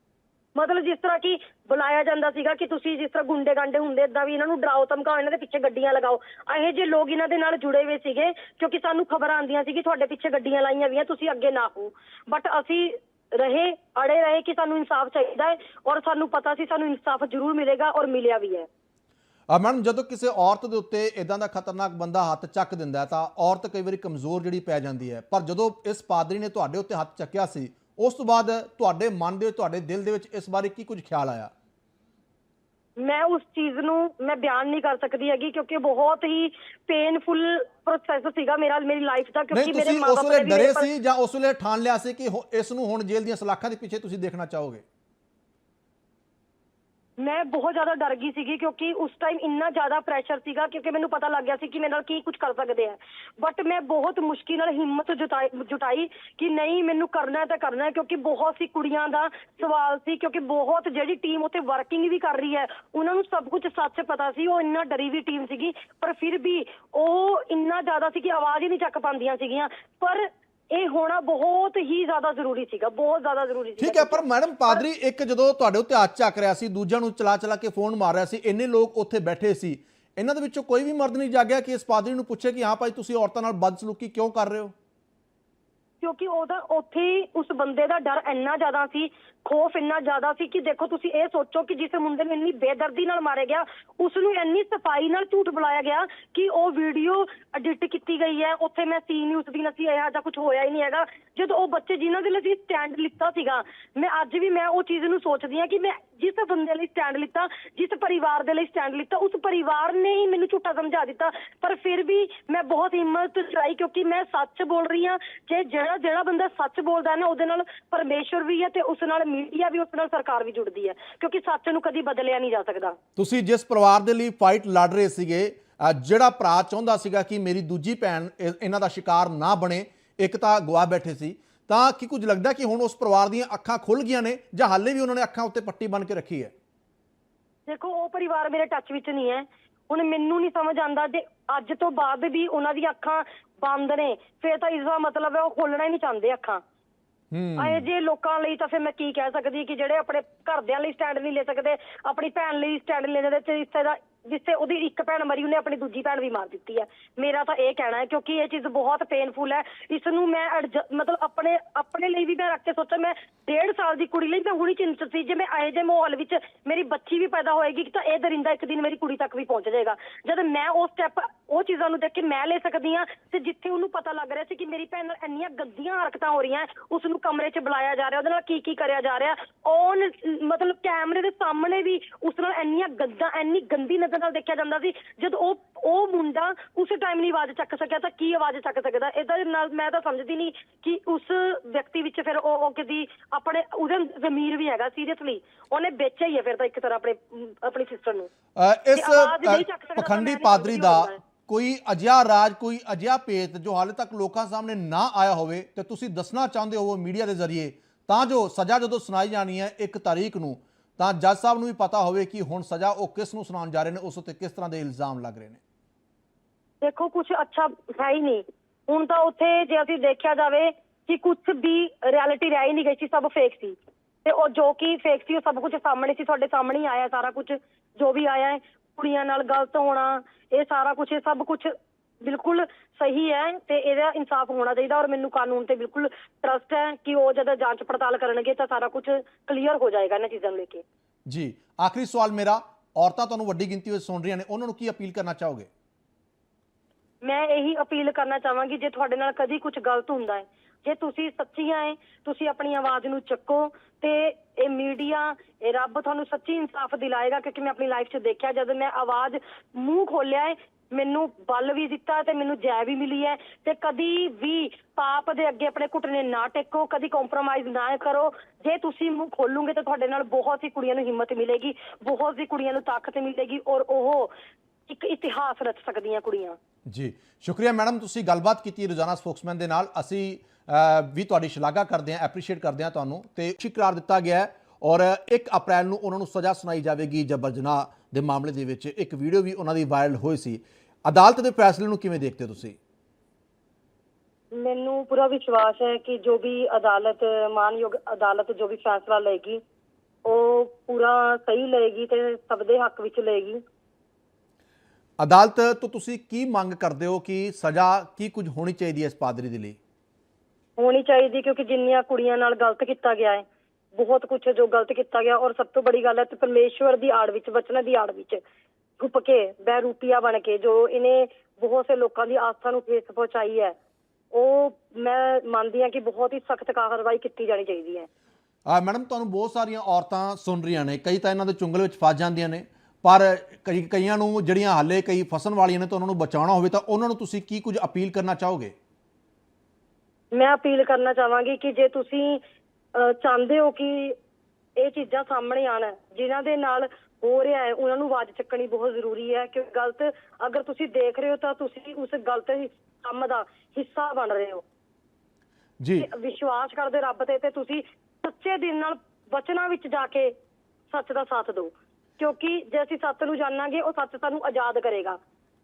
ਮਤਲਬ ਜਿਸ ਤਰ੍ਹਾਂ ਕਿ ਬੁਲਾਇਆ ਜਾਂਦਾ ਸੀਗਾ ਕਿ ਤੁਸੀਂ ਜਿਸ ਤਰ੍ਹਾਂ ਗੁੰਡੇ ਗਾਂਡੇ ਹੁੰਦੇ ਇਦਾਂ ਵੀ ਇਹਨਾਂ ਨੂੰ ਡਰਾਓ, ਧਮਕਾਓ, ਇਹਨਾਂ ਦੇ ਪਿੱਛੇ ਗੱਡੀਆਂ ਲਗਾਓ। ਇਹੋ ਜਿਹੇ ਲੋਕ ਇਹਨਾਂ ਦੇ ਨਾਲ ਜੁੜੇ ਹੋਏ ਸੀਗੇ, ਕਿਉਂਕਿ ਸਾਨੂੰ ਖਬਰਾਂ ਆਉਂਦੀਆਂ ਸੀ ਕਿ ਤੁਹਾਡੇ ਪਿੱਛੇ ਗੱਡੀਆਂ ਲਾਈਆਂ ਵੀਆਂ ਤੁਸੀਂ ਅੱਗੇ ਨਾ ਹੋ ਬਟ ਅਸੀਂ ਰਹੇ, ਅੜੇ ਰਹੇ ਕਿ ਸਾਨੂੰ ਇਨਸਾਫ ਚਾਹੀਦਾ ਹੈ ਔਰ ਸਾਨੂੰ ਪਤਾ ਸੀ ਸਾਨੂੰ ਇਨਸਾਫ ਜ਼ਰੂਰ ਮਿਲੇਗਾ ਔਰ ਮਿਲਿਆ ਵੀ ਹੈ। ਆ ਮੈਡਮ, ਜਦੋਂ ਕਿਸੇ ਔਰਤ ਦੇ ਉੱਤੇ ਇਦਾਂ ਦਾ ਖਤਰਨਾਕ ਬੰਦਾ ਹੱਥ ਚੱਕ ਦਿੰਦਾ ਤਾਂ ਔਰਤ ਕਈ ਵਾਰੀ ਕਮਜ਼ੋਰ ਜਿਹੜੀ ਪੈ ਜਾਂਦੀ ਹੈ। ਪਰ ਜਦੋਂ ਇਸ ਪਾਦਰੀ ਨੇ ਤੁਹਾਡੇ ਉੱਤੇ ਹੱਥ ਚੱਕਿਆ ਸੀ ਉਸ ਤੋਂ ਬਾਅਦ ਤੁਹਾਡੇ ਮਨ ਦੇ ਤੁਹਾਡੇ ਦਿਲ ਦੇ ਵਿੱਚ ਇਸ ਬਾਰੇ ਕੀ ਕੁਝ ਖਿਆਲ ਆਇਆ? ਮੈਂ ਉਸ ਚੀਜ਼ ਨੂੰ ਮੈਂ ਬਿਆਨ ਨਹੀਂ ਕਰ ਸਕਦੀ ਹੈਗੀ ਕਿਉਂਕਿ ਬਹੁਤ ਹੀ ਪੇਨਫੁਲ ਪ੍ਰੋਸੈਸ ਸੀਗਾ ਮੇਰਾ ਮੇਰੀ ਲਾਈਫ ਦਾ ਕਿਉਂਕਿ ਮੇਰੇ ਮਾਪੇ ਡਰੇ ਸੀ ਜਾਂ ਉਸ ਵੇਲੇ ਠਾਣ ਲਿਆ ਸੀ ਕਿ ਇਸ ਨੂੰ ਹੁਣ ਜੇਲ੍ਹ ਦੀਆਂ ਸਲਾਖਾਂ ਦੇ ਪਿੱਛੇ ਤੁਸੀਂ ਦੇਖਣਾ ਚਾਹੋਗੇ? ਮੈਂ ਬਹੁਤ ਜ਼ਿਆਦਾ ਡਰ ਗਈ ਸੀਗੀ ਕਿਉਂਕਿ ਉਸ ਟਾਈਮ ਇੰਨਾ ਜ਼ਿਆਦਾ ਪ੍ਰੈਸ਼ਰ ਸੀਗਾ ਕਿਉਂਕਿ ਮੈਨੂੰ ਪਤਾ ਲੱਗ ਗਿਆ ਸੀ ਕਿ ਮੇਰੇ ਨਾਲ ਕੀ ਕੁਝ ਕਰ ਸਕਦੇ ਆ। ਬਟ ਮੈਂ ਬਹੁਤ ਮੁਸ਼ਕਿਲ ਨਾਲ ਹਿੰਮਤ ਜੁਟਾਈ ਜੁਟਾਈ ਕਿ ਨਹੀਂ, ਮੈਨੂੰ ਕਰਨਾ ਤਾਂ ਕਰਨਾ ਹੈ ਕਿਉਂਕਿ ਬਹੁਤ ਸੀ ਕੁੜੀਆਂ ਦਾ ਸਵਾਲ ਸੀ ਕਿਉਂਕਿ ਬਹੁਤ ਜਿਹੜੀ ਟੀਮ ਉੱਥੇ ਵਰਕਿੰਗ ਵੀ ਕਰ ਰਹੀ ਹੈ, ਉਹਨਾਂ ਨੂੰ ਸਭ ਕੁਝ ਸੱਚ ਪਤਾ ਸੀ, ਉਹ ਇੰਨਾ ਡਰੀ ਵੀ ਟੀਮ ਸੀਗੀ, ਪਰ ਫਿਰ ਵੀ ਉਹ ਇੰਨਾ ਜ਼ਿਆਦਾ ਸੀ ਕਿ ਆਵਾਜ਼ ਹੀ ਨਹੀਂ ਚੱਕ ਪਾਉਂਦੀਆਂ ਸੀਗੀਆਂ। ਪਰ ਇਹ ਹੋਣਾ ਬਹੁਤ ਹੀ ਜ਼ਿਆਦਾ ਜ਼ਰੂਰੀ ਸੀਗਾ, ਬਹੁਤ ਜ਼ਿਆਦਾ ਜ਼ਰੂਰੀ ਸੀਗਾ। ਠੀਕ ਹੈ, ਪਰ ਮੈਡਮ ਪਾਦਰੀ ਇੱਕ ਜਦੋਂ ਤੁਹਾਡੇ ਉੱਤੇ ਹੱਥ ਚੱਕ ਰਿਹਾ ਸੀ, ਦੂਜਿਆਂ ਨੂੰ ਚਲਾ ਚਲਾ ਕੇ ਫੋਨ ਮਾਰ ਰਿਹਾ ਸੀ, ਇੰਨੇ ਲੋਕ ਉੱਥੇ ਬੈਠੇ ਸੀ, ਇਹਨਾਂ ਦੇ ਵਿੱਚੋਂ ਕੋਈ ਵੀ ਮਰਦ ਨਹੀਂ ਜਾਗਿਆ ਕਿ ਇਸ ਪਾਦਰੀ ਨੂੰ ਪੁੱਛੇ ਕਿ ਹਾਂ ਭਾਈ ਤੁਸੀਂ ਔਰਤਾਂ ਨਾਲ ਬਦਸਲੂਕੀ ਕਿਉਂ ਕਰ ਰਹੇ ਹੋ? ਕਿਉਂਕਿ ਉਹਦਾ ਉੱਥੇ ਹੀ ਉਸ ਬੰਦੇ ਦਾ ਡਰ ਇੰਨਾ ਜ਼ਿਆਦਾ ਸੀ, ਖੋਫ ਇੰਨਾ ਜ਼ਿਆਦਾ ਸੀ ਕਿ ਦੇਖੋ ਤੁਸੀਂ ਇਹ ਸੋਚੋ ਕਿ ਜਿਸ ਮੁੰਡੇ ਨੂੰ ਇੰਨੀ ਬੇਦਰਦੀ ਨਾਲ ਮਾਰਿਆ ਗਿਆ ਉਸ ਨੂੰ ਇੰਨੀ ਸਫ਼ਾਈ ਨਾਲ ਝੂਠ ਬੁਲਾਇਆ ਗਿਆ ਕਿ ਉਹ ਵੀਡੀਓ ਐਡਿਟ ਕੀਤੀ ਗਈ ਹੈ, ਉੱਥੇ ਮੈਂ ਸੀਨ ਉਸ ਦਿਨ ਅਸੀਂ ਇਹੋ ਜਿਹਾ ਕੁਝ ਹੋਇਆ ਹੀ ਨਹੀਂ ਹੈਗਾ। ਜਦੋਂ ਉਹ ਬੱਚੇ ਜਿਨ੍ਹਾਂ ਦੇ ਲਈ ਅਸੀਂ ਸਟੈਂਡ ਲਿੱਤਾ ਸੀਗਾ, ਮੈਂ ਅੱਜ ਵੀ ਮੈਂ ਉਹ ਚੀਜ਼ ਨੂੰ ਸੋਚਦੀ ਹਾਂ ਕਿ ਮੈਂ ਜਿਸ ਬੰਦੇ ਲਈ ਸਟੈਂਡ ਲਿੱਤਾ, ਜਿਸ ਪਰਿਵਾਰ ਦੇ ਲਈ ਸਟੈਂਡ ਲਿੱਤਾ, ਉਸ ਪਰਿਵਾਰ ਨੇ ਹੀ ਮੈਨੂੰ ਝੂਠਾ ਸਮਝਾ ਦਿੱਤਾ। ਪਰ ਫਿਰ ਵੀ ਮੈਂ ਬਹੁਤ ਹਿੰਮਤ ਚਲਾਈ ਕਿਉਂਕਿ ਮੈਂ ਸੱਚ ਬੋਲ ਰਹੀ ਹਾਂ, ਜੇ ਜਿਹੜਾ ਜਿਹੜਾ ਬੰਦਾ ਸੱਚ ਬੋਲਦਾ ਹੈ ਨਾ ਉਹਦੇ ਨਾਲ ਪਰਮੇਸ਼ਵਰ ਵੀ ਹੈ ਤੇ ਉਸ ਨਾਲ ਮੀਡੀਆ ਵੀ ਉਸ ਨਾਲ ਸਰਕਾਰ ਵੀ ਜੁੜਦੀ ਹੈ ਕਿਉਂਕਿ ਸੱਚ ਨੂੰ ਕਦੀ ਬਦਲਿਆ ਨਹੀਂ ਜਾ ਸਕਦਾ। ਤੁਸੀਂ ਜਿਸ ਪਰਿਵਾਰ ਦੇ ਲਈ ਫਾਈਟ ਲੜ ਰਹੇ ਸੀਗੇ ਜਿਹੜਾ ਭਰਾ ਚਾਹੁੰਦਾ ਸੀਗਾ ਕਿ ਮੇਰੀ ਦੂਜੀ ਭੈਣ ਇਹ- ਇਹਨਾਂ ਦਾ ਸ਼ਿਕਾਰ ਨਾ ਬਣੇ ਇੱਕ ਤਾਂ ਗਵਾ ਬੈਠੇ ਸੀ ਤਾਂ ਕੀ ਕੁਝ ਲੱਗਦਾ ਕਿ ਹੁਣ ਉਸ ਪਰਿਵਾਰ ਦੀਆਂ ਅੱਖਾਂ ਖੁੱਲ ਗਈਆਂ ਨੇ ਜਾਂ ਹਾਲੇ ਵੀ ਉਹਨਾਂ ਨੇ ਅੱਖਾਂ ਉੱਤੇ ਪੱਟੀ ਬੰਨ ਕੇ ਰੱਖੀ ਹੈ? ਦੇਖੋ ਉਹ ਪਰਿਵਾਰ ਮੇਰੇ ਟੱਚ ਵਿੱਚ ਨਹੀਂ ਹੈ। ਹੁਣ ਮੈਨੂੰ ਨਹੀਂ ਸਮਝ ਆਉਂਦਾ ਜੇ ਅੱਜ ਤੋਂ ਬਾਅਦ ਵੀ ਉਹਨਾਂ ਦੀਆਂ ਅੱਖਾਂ ਬੰਦ ਨੇ ਫਿਰ ਤਾਂ ਇਸ ਦਾ ਮਤਲਬ ਹੈ ਉਹ ਖੋਲਣਾ ਹੀ ਨਹੀਂ ਚਾਹੁੰਦੇ ਅੱਖਾਂ। ਹੂੰ। ਆਏ ਜੇ ਲੋਕਾਂ ਲਈ ਤਾਂ ਫਿਰ ਮੈਂ ਕੀ ਕਹਿ ਸਕਦੀ ਕਿ ਜਿਹੜੇ ਆਪਣੇ ਘਰਦਿਆਂ ਲਈ ਸਟੈਂਡ ਨਹੀਂ ਲੈ ਸਕਦੇ ਆਪਣੀ ਭੈਣ ਲਈ ਸਟੈਂਡ ਲੈ ਜਾਂਦੇ ਤੇ ਇਸੇ ਦਾ ਜਿੱਥੇ ਉਹਦੀ ਇੱਕ ਭੈਣ ਮਰੀ, ਉਹਨੇ ਆਪਣੀ ਦੂਜੀ ਭੈਣ ਵੀ ਮਾਰ ਦਿੱਤੀ ਹੈ ਮੇਰਾ ਤਾਂ ਇਹ ਕਹਿਣਾ ਹੈ, ਕਿਉਂਕਿ ਇਹ ਚੀਜ਼ ਬਹੁਤ ਪੇਨਫੁਲ ਹੈ। ਇਸ ਨੂੰ ਮੈਂ ਅਡਜ ਮਤਲਬ ਆਪਣੇ ਆਪਣੇ ਲਈ ਵੀ ਮੈਂ ਰੱਖ ਕੇ ਸੋਚਾਂ, ਮੈਂ ਡੇਢ ਸਾਲ ਦੀ ਕੁੜੀ ਲਈ ਮੈਂ ਹੁਣੀ ਚਿੰਤਤ ਸੀ, ਜੇ ਮੈਂ ਇਹੋ ਜਿਹੇ ਮਾਹੌਲ ਵਿੱਚ ਮੇਰੀ ਬੱਚੀ ਵੀ ਪੈਦਾ ਹੋਏਗੀ, ਤਾਂ ਇਹ ਦਰਿੰਦਾ ਇੱਕ ਦਿਨ ਮੇਰੀ ਕੁੜੀ ਤੱਕ ਵੀ ਪਹੁੰਚ ਜਾਏਗਾ। ਜਦ ਮੈਂ ਉਹ ਸਟੈਪ ਉਹ ਚੀਜ਼ਾਂ ਨੂੰ ਦੇਖ ਕੇ ਮੈਂ ਲੈ ਸਕਦੀ ਹਾਂ, ਤੇ ਜਿੱਥੇ ਉਹਨੂੰ ਪਤਾ ਲੱਗ ਰਿਹਾ ਸੀ ਕਿ ਮੇਰੀ ਭੈਣ ਨਾਲ ਇੰਨੀਆਂ ਗੰਦੀਆਂ ਹਰਕਤਾਂ ਹੋ ਰਹੀਆਂ ਉਸ ਨੂੰ ਕਮਰੇ 'ਚ ਬੁਲਾਇਆ ਜਾ ਰਿਹਾ, ਉਹਦੇ ਨਾਲ ਕੀ ਕੀ ਕਰਿਆ ਜਾ ਰਿਹਾ ਔਨ ਮਤਲਬ ਕੈਮਰੇ ਦੇ ਸਾਹਮਣੇ ਵੀ ਉਸ ਨਾਲ ਇੰਨੀਆਂ ਗੰਦਾ, ਇੰਨੀ ਗੰਦੀ ਨਜ਼ਰ ਨਾਲ ਦੇਖਿਆ ਜਾਂਦਾ ਸੀ ਜਦ ਉਹ ਉਹ ਮੁੰਡਾ ਉਸ ਟਾਈਮ ਨਹੀਂ ਆਵਾਜ਼ ਚੱਕ ਸਕਿਆ ਤਾਂ ਕੀ ਆਵਾਜ਼ ਚੱਕ ਸਕਦਾ ਇਹਦਾ ਨਾਲ ਮੈਂ ਤਾਂ ਸਮਝਦੀ ਨਹੀਂ ਕਿ ਉਸ ਵਿਅਕਤੀ ਵਿੱਚ ਫਿਰ ਉਹ ਉਹ ਕਿਦੀ ਆਪਣੇ ਉਹਦੇ ਜ਼ਮੀਰ ਵੀ ਹੈਗਾ ਸੀਰੀਅਸਲੀ ਉਹਨੇ ਵੇਚਿਆ ਹੀ ਹੈ ਫਿਰ ਤਾਂ ਇੱਕ ਤਰ੍ਹਾਂ ਆਪਣੇ ਆਪਣੀ ਸਿਸਟਰ ਨੂੰ ਇਸ ਪਖੰਡੀ ਪਾਦਰੀ ਦਾ। ਕੋਈ ਅਜਿਹਾ ਰਾਜ ਕੋਈ ਅਜਿਹਾ ਭੇਤ ਜੋ ਹਾਲੇ ਤੱਕ ਲੋਕਾਂ ਸਾਹਮਣੇ ਨਾ ਆਇਆ ਹੋਵੇ ਤੇ ਤੁਸੀਂ ਦੱਸਣਾ ਚਾਹੁੰਦੇ ਹੋ ਮੀਡੀਆ ਦੇ ਜ਼ਰੀਏ ਤਾਂ ਜੋ ਸਜ਼ਾ ਜਦੋਂ ਸੁਣਾਈ ਜਾਣੀ ਹੈ ਇੱਕ ਤਾਰੀਖ ਨੂੰ ਤਾਂ ਜੱਜ ਸਾਹਿਬ ਨੂੰ ਵੀ ਪਤਾ ਹੋਵੇ ਕਿ ਹੁਣ ਸਜ਼ਾ ਉਹ ਕਿਸ ਨੂੰ ਸੁਣਾਉਣ ਜਾ ਰਹੇ ਨੇ, ਉਸ ਉੱਤੇ ਕਿਸ ਤਰ੍ਹਾਂ ਦੇ ਇਲਜ਼ਾਮ ਲੱਗ ਰਹੇ ਨੇ। ਦੇਖੋ ਕੁਝ ਅੱਛਾ ਹੈ ਹੀ ਨਹੀਂ। ਹੁਣ ਤਾਂ ਉੱਥੇ ਜੇ ਅਸੀਂ ਦੇਖਿਆ ਜਾਵੇ ਕਿ ਕੁਝ ਵੀ ਰਿਐਲਿਟੀ ਰਹਿ ਹੀ ਨਹੀਂ ਗਈ ਸੀ, ਸਭ ਫੇਕ ਸੀ। ਤੇ ਉਹ ਜੋ ਕਿ ਫੇਕ ਸੀ, ਉਹ ਸਭ ਕੁਝ ਸਾਹਮਣੇ ਸੀ, ਤੁਹਾਡੇ ਸਾਹਮਣੇ ਹੀ ਆਇਆ ਸਾਰਾ ਕੁਝ ਜੋ ਵੀ ਆਇਆ ਹੈ, ਕੁੜੀਆਂ ਨਾਲ ਗਲਤ ਹੋਣਾ, ਇਹ ਸਾਰਾ ਕੁਝ ਇਹ ਸਭ ਕੁਝ ਬਿਲਕੁਲ ਸਹੀ ਹੈ ਤੇ ਇਹਦਾ ਇਨਸਾਫ ਹੋਣਾ ਚਾਹੀਦਾ ਔਰ ਮੈਨੂੰ ਕਾਨੂੰਨ ਤੇ ਬਿਲਕੁਲ ਟਰਸਟ ਹੈ ਕਿ ਉਹ ਜਦੋਂ ਜਾਂਚ ਪੜਤਾਲ ਕਰਨਗੇ ਤਾਂ ਸਾਰਾ ਕੁਝ ਕਲੀਅਰ ਹੋ ਜਾਏਗਾ ਇਹਨਾਂ ਚੀਜ਼ਾਂ ਨੂੰ ਲੈ ਕੇ। ਜੀ ਆਖਰੀ ਸਵਾਲ ਮੇਰਾ ਔਰਤਾਂ ਤੁਹਾਨੂੰ ਵੱਡੀ ਗਿਣਤੀ ਵਿੱਚ ਸੁਣ ਰਹੀਆਂ ਨੇ ਉਹਨਾਂ ਨੂੰ ਕੀ ਅਪੀਲ ਕਰਨਾ ਚਾਹੋਗੇ? ਮੈਂ ਇਹੀ ਅਪੀਲ ਕਰਨਾ ਚਾਹਾਂਗੀ ਜੇ ਤੁਹਾਡੇ ਨਾਲ ਕਦੀ ਕੁਝ ਗਲਤ ਹੁੰਦਾ ਹੈ ਜੇ ਤੁਸੀਂ ਸੱਚੀਆਂ ਹੈ ਤੁਸੀਂ ਆਪਣੀ ਆਵਾਜ਼ ਨੂੰ ਚੱਕੋ ਤੇ ਇਹ ਮੀਡੀਆ ਇਹ ਰੱਬ ਤੁਹਾਨੂੰ ਸੱਚੀ ਇਨਸਾਫ ਦਿਲਾਏਗਾ ਕਿਉਂਕਿ ਮੈਂ ਆਪਣੀ ਲਾਈਫ 'ਚ ਦੇਖਿਆ ਜਦ ਮੈਂ ਆਵਾਜ਼ ਮੂੰਹ ਖੋਲਿਆ ਹੈ ਮੈਨੂੰ ਬਲ ਵੀ ਦਿੱਤਾ ਤੇ ਮੈਨੂੰ ਜੈ ਵੀ ਮਿਲੀ ਹੈ ਤੇ ਕਦੀ ਵੀ ਪਾਪ ਦੇ ਅੱਗੇ ਆਪਣੇ ਘੁਟਨੇ ਨਾ ਟੇਕੋ, ਕਦੀ ਕੰਪਰੋਮਾਈਜ਼ ਨਾ ਕਰੋ। ਜੇ ਤੁਸੀਂ ਮੂੰਹ ਖੋਲੋਗੇ ਤਾਂ ਤੁਹਾਡੇ ਨਾਲ ਬਹੁਤ ਸੀ ਕੁੜੀਆਂ ਨੂੰ ਹਿੰਮਤ ਮਿਲੇਗੀ, ਬਹੁਤ ਸੀ ਕੁੜੀਆਂ ਨੂੰ ਤਾਕਤ ਮਿਲੇਗੀ ਔਰ ਉਹ ਇੱਕ ਇਤਿਹਾਸ ਰਚ ਸਕਦੀਆਂ ਕੁੜੀਆਂ। ਜੀ, ਸ਼ੁਕਰੀਆ ਮੈਡਮ, ਤੁਸੀਂ ਗੱਲਬਾਤ ਕੀਤੀ ਰੋਜ਼ਾਨਾ ਸਪੋਕਸਮੈਨ ਦੇ ਨਾਲ। ਅਸੀਂ ਵੀ ਤੁਹਾਡੀ ਸ਼ਲਾਘਾ ਕਰਦੇ ਹਾਂ ਐਪਰੀਸ਼ੀਏਟ ਕਰਦੇ ਹਾਂ ਤੁਹਾਨੂੰ ਤੇ ਖੁਸ਼ੀ ਦਿੱਤਾ ਗਿਆ ਹੈ। ਔਰ 1 ਅਪ੍ਰੈਲ ਨੂੰ ਉਹਨਾਂ ਨੂੰ ਸਜ਼ਾ ਸੁਣਾਈ ਜਾਵੇਗੀ ਜਬਰ ਜਨਾਹ ਦੇ ਮਾਮਲੇ ਦੇ ਵਿੱਚ। ਇੱਕ ਵੀਡੀਓ ਵੀ ਉਹਨਾਂ ਦੀ ਵਾਇਰਲ ਹੋਈ ਸੀ। ਅਦਾਲਤ ਦੇ ਫੈਸਲੇ ਨੂੰ ਕਿਵੇਂ ਦੇਖਦੇ ਹੋ ਤੁਸੀਂ? ਮੈਨੂੰ ਪੂਰਾ ਵਿਸ਼ਵਾਸ ਹੈ ਕਿ ਜੋ ਵੀ ਅਦਾਲਤ ਮਾਨਯੋਗ ਅਦਾਲਤ ਜੋ ਵੀ ਫੈਸਲਾ ਲਏਗੀ ਉਹ ਪੂਰਾ ਸਹੀ ਲਏਗੀ ਤੇ ਸਭ ਦੇ ਹੱਕ ਵਿੱਚ ਲਏਗੀ। ਅਦਾਲਤ ਤੋਂ ਤੁਸੀਂ ਕੀ ਮੰਗ ਕਰਦੇ ਹੋ ਕਿ ਸਜ਼ਾ ਕੀ ਕੁਝ ਹੋਣੀ ਚਾਹੀਦੀ ਹੈ ਇਸ ਪਾਦਰੀ ਦੇ ਲਈ? ਹੋਣੀ ਚਾਹੀਦੀ ਕਿਉਂਕਿ ਜਿੰਨੀਆਂ ਕੁੜੀਆਂ ਨਾਲ ਗਲਤ ਕੀਤਾ ਗਿਆ ਹੈ ਬਹੁਤ ਕੁਝ ਜੋ ਗਲਤ ਕੀਤਾ ਗਿਆ ਔਰ ਸਭ ਤੋਂ ਬੜੀ ਗੱਲ ਹੈ ਤੇ ਪਰਮੇਸ਼ਵਰ ਦੀ ਆੜ ਵਿੱਚ ਵਚਨਾਂ ਦੀ ਆੜ ਵਿੱਚ ਛੁਪ ਕੇ ਬਹਿਰੂਪੀਆ ਬਣ ਕੇ ਜੋ ਇਹਨੇ ਬਹੁਤ ਸੇ ਲੋਕਾਂ ਦੀ ਆਸਥਾ ਨੂੰ ਠੇਸ ਪਹੁੰਚਾਈ ਹੈ ਉਹ ਮੈਂ ਮੰਨਦੀ ਹਾਂ ਕਿ ਬਹੁਤ ਹੀ ਸਖਤ ਕਾਰਵਾਈ ਕੀਤੀ ਜਾਣੀ ਚਾਹੀਦੀ ਹੈ। ਆ ਮੈਡਮ ਤੁਹਾਨੂੰ ਬਹੁਤ ਸਾਰੀਆਂ ਔਰਤਾਂ ਸੁਣ ਰਹੀਆਂ ਨੇ ਕਈ ਤਾਂ ਇਹਨਾਂ ਦੇ ਚੁੰਗਲ ਵਿੱਚ ਫਸ ਜਾਂਦੀਆਂ ਨੇ ਪਰ ਕਈ ਕਈਆਂ ਨੂੰ ਜਿਹੜੀਆਂ ਹਾਲੇ ਕਈ ਫਸਣ ਵਾਲੀਆਂ ਨੇ ਤਾਂ ਉਹਨਾਂ ਨੂੰ ਬਚਾਉਣਾ ਹੋਵੇ ਤਾਂ ਉਹਨਾਂ ਨੂੰ ਤੁਸੀਂ ਕੀ ਕੁਝ ਅਪੀਲ ਕਰਨਾ ਚਾਹੋਗੇ? ਮੈਂ ਅਪੀਲ ਕਰਨਾ ਚਾਹਾਂਗੀ ਕਿ ਜੇ ਤੁਸੀਂ ਚਾਹੁੰਦੇ ਹੋ ਕਿ ਇਹ ਚੀਜ਼ਾਂ ਸਾਹਮਣੇ ਆਣ ਜਿਨ੍ਹਾਂ ਦੇ ਨਾਲ ਹੋ ਰਿਹਾ ਹੈ ਉਹਨਾਂ ਨੂੰ ਆਵਾਜ਼ ਚੱਕਣੀ ਬਹੁਤ ਜ਼ਰੂਰੀ ਹੈ ਕਿ ਗਲਤ ਅਗਰ ਤੁਸੀਂ ਦੇਖ ਰਹੇ ਹੋ ਤਾਂ ਤੁਸੀਂ ਉਸ ਗਲਤ ਕੰਮ ਦਾ ਹਿੱਸਾ ਬਣ ਰਹੇ ਹੋ। ਜੀ। ਵਿਸ਼ਵਾਸ ਕਰਦੇ ਰੱਬ ਤੇ ਤੇ ਤੁਸੀਂ ਸੱਚੇ ਦਿਲ ਨਾਲ ਵਚਨਾਂ ਵਿੱਚ ਜਾ ਕੇ ਸੱਚ ਦਾ ਸਾਥ ਦਿਓ। ਕਿਉਂਕਿ ਜੇ ਅਸੀਂ ਸੱਚ ਨੂੰ ਜਾਣਾਂਗੇ ਉਹ ਸੱਚ ਸਾਨੂੰ ਆਜ਼ਾਦ ਕਰੇਗਾ।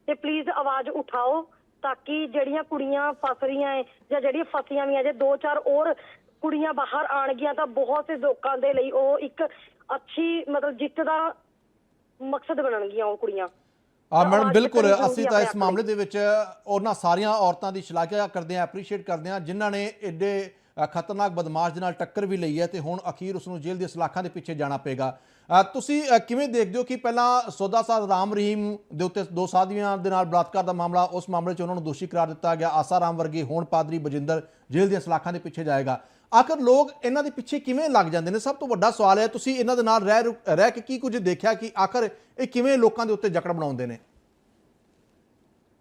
ਤੇ ਪਲੀਜ਼ ਆਵਾਜ਼ ਉਠਾਓ ਤਾਂ ਕਿ ਜਿਹੜੀਆਂ ਕੁੜੀਆਂ ਫਸ ਰਹੀਆਂ ਹੈ ਜਾਂ ਜਿਹੜੀਆਂ ਫਸੀਆਂ ਵੀ ਹੈ ਜੇ ਦੋ ਚਾਰ ਹੋਰ ਕੁੜੀਆਂ ਬਾਹਰ ਆਣਗੀਆਂ ਤਾਂ ਬਹੁਤ ਸੇ ਲੋਕਾਂ ਦੇ ਲਈ ਉਹ ਇੱਕ ਅੱਛੀ ਮਤਲਬ ਜਿੱਤ ਦਾ ਮਕਸਦ ਬਣਨਗੀਆਂ ਉਹ ਕੁੜੀਆਂ। ਆ ਮੈਡਮ ਬਿਲਕੁਲ ਅਸੀਂ ਤਾਂ ਇਸ ਮਾਮਲੇ ਦੇ ਵਿੱਚ ਉਹਨਾਂ ਸਾਰੀਆਂ ਔਰਤਾਂ ਦੀ ਸ਼ਲਾਘਾ ਕਰਦੇ ਹਾਂ ਐਪਰੀਸ਼ੀਏਟ ਕਰਦੇ ਹਾਂ ਜਿਨ੍ਹਾਂ ਨੇ ਐਡੇ ਖਤਰਨਾਕ ਬਦਮਾਸ਼ ਦੇ ਨਾਲ ਟੱਕਰ ਵੀ ਲਈ ਹੈ ਤੇ ਹੁਣ ਅਖੀਰ ਉਸ ਨੂੰ ਜੇਲ੍ਹ ਦੇ ਸਲਾਖਾਂ ਦੇ ਪਿੱਛੇ ਜਾਣਾ ਪਏਗਾ। ਤੁਸੀਂ ਕਿਵੇਂ ਦੇਖਦੇ ਹੋ ਕਿ ਪਹਿਲਾਂ ਸੌਦਾ ਸਾਧ ਰਾਮ ਰਹੀਮ ਦੇ ਉੱਤੇ ਦੋ ਸਾਧਵੀਆਂ ਦੇ ਨਾਲ ਬਲਾਤਕਾਰ ਦਾ ਮਾਮਲਾ ਉਸ ਮਾਮਲੇ 'ਚ ਉਹਨਾਂ ਨੂੰ ਦੋਸ਼ੀ ਕਰਾਰ ਦਿੱਤਾ ਗਿਆ ਆਸਾ ਰਾਮ ਵਰਗੇ ਹੁਣ ਪਾਦਰੀ ਬਜਿੰਦਰ ਜੇਲ੍ਹ ਦੀਆਂ ਸਲਾਖਾਂ ਦੇ ਪਿੱਛੇ ਜਾਏਗਾ। ਆਖਰ ਲੋਕ ਇਹਨਾਂ ਦੇ ਪਿੱਛੇ ਕਿਵੇਂ ਲੱਗ ਜਾਂਦੇ ਨੇ? ਸਭ ਤੋਂ ਵੱਡਾ ਸਵਾਲ ਹੈ, ਤੁਸੀਂ ਇਹਨਾਂ ਦੇ ਨਾਲ ਰਹਿ ਰਹਿ ਕੇ ਕੀ ਕੁਝ ਦੇਖਿਆ ਕਿ ਆਖਰ ਇਹ ਕਿਵੇਂ ਲੋਕਾਂ ਦੇ ਉੱਤੇ ਜਕੜ ਬਣਾਉਂਦੇ ਨੇ?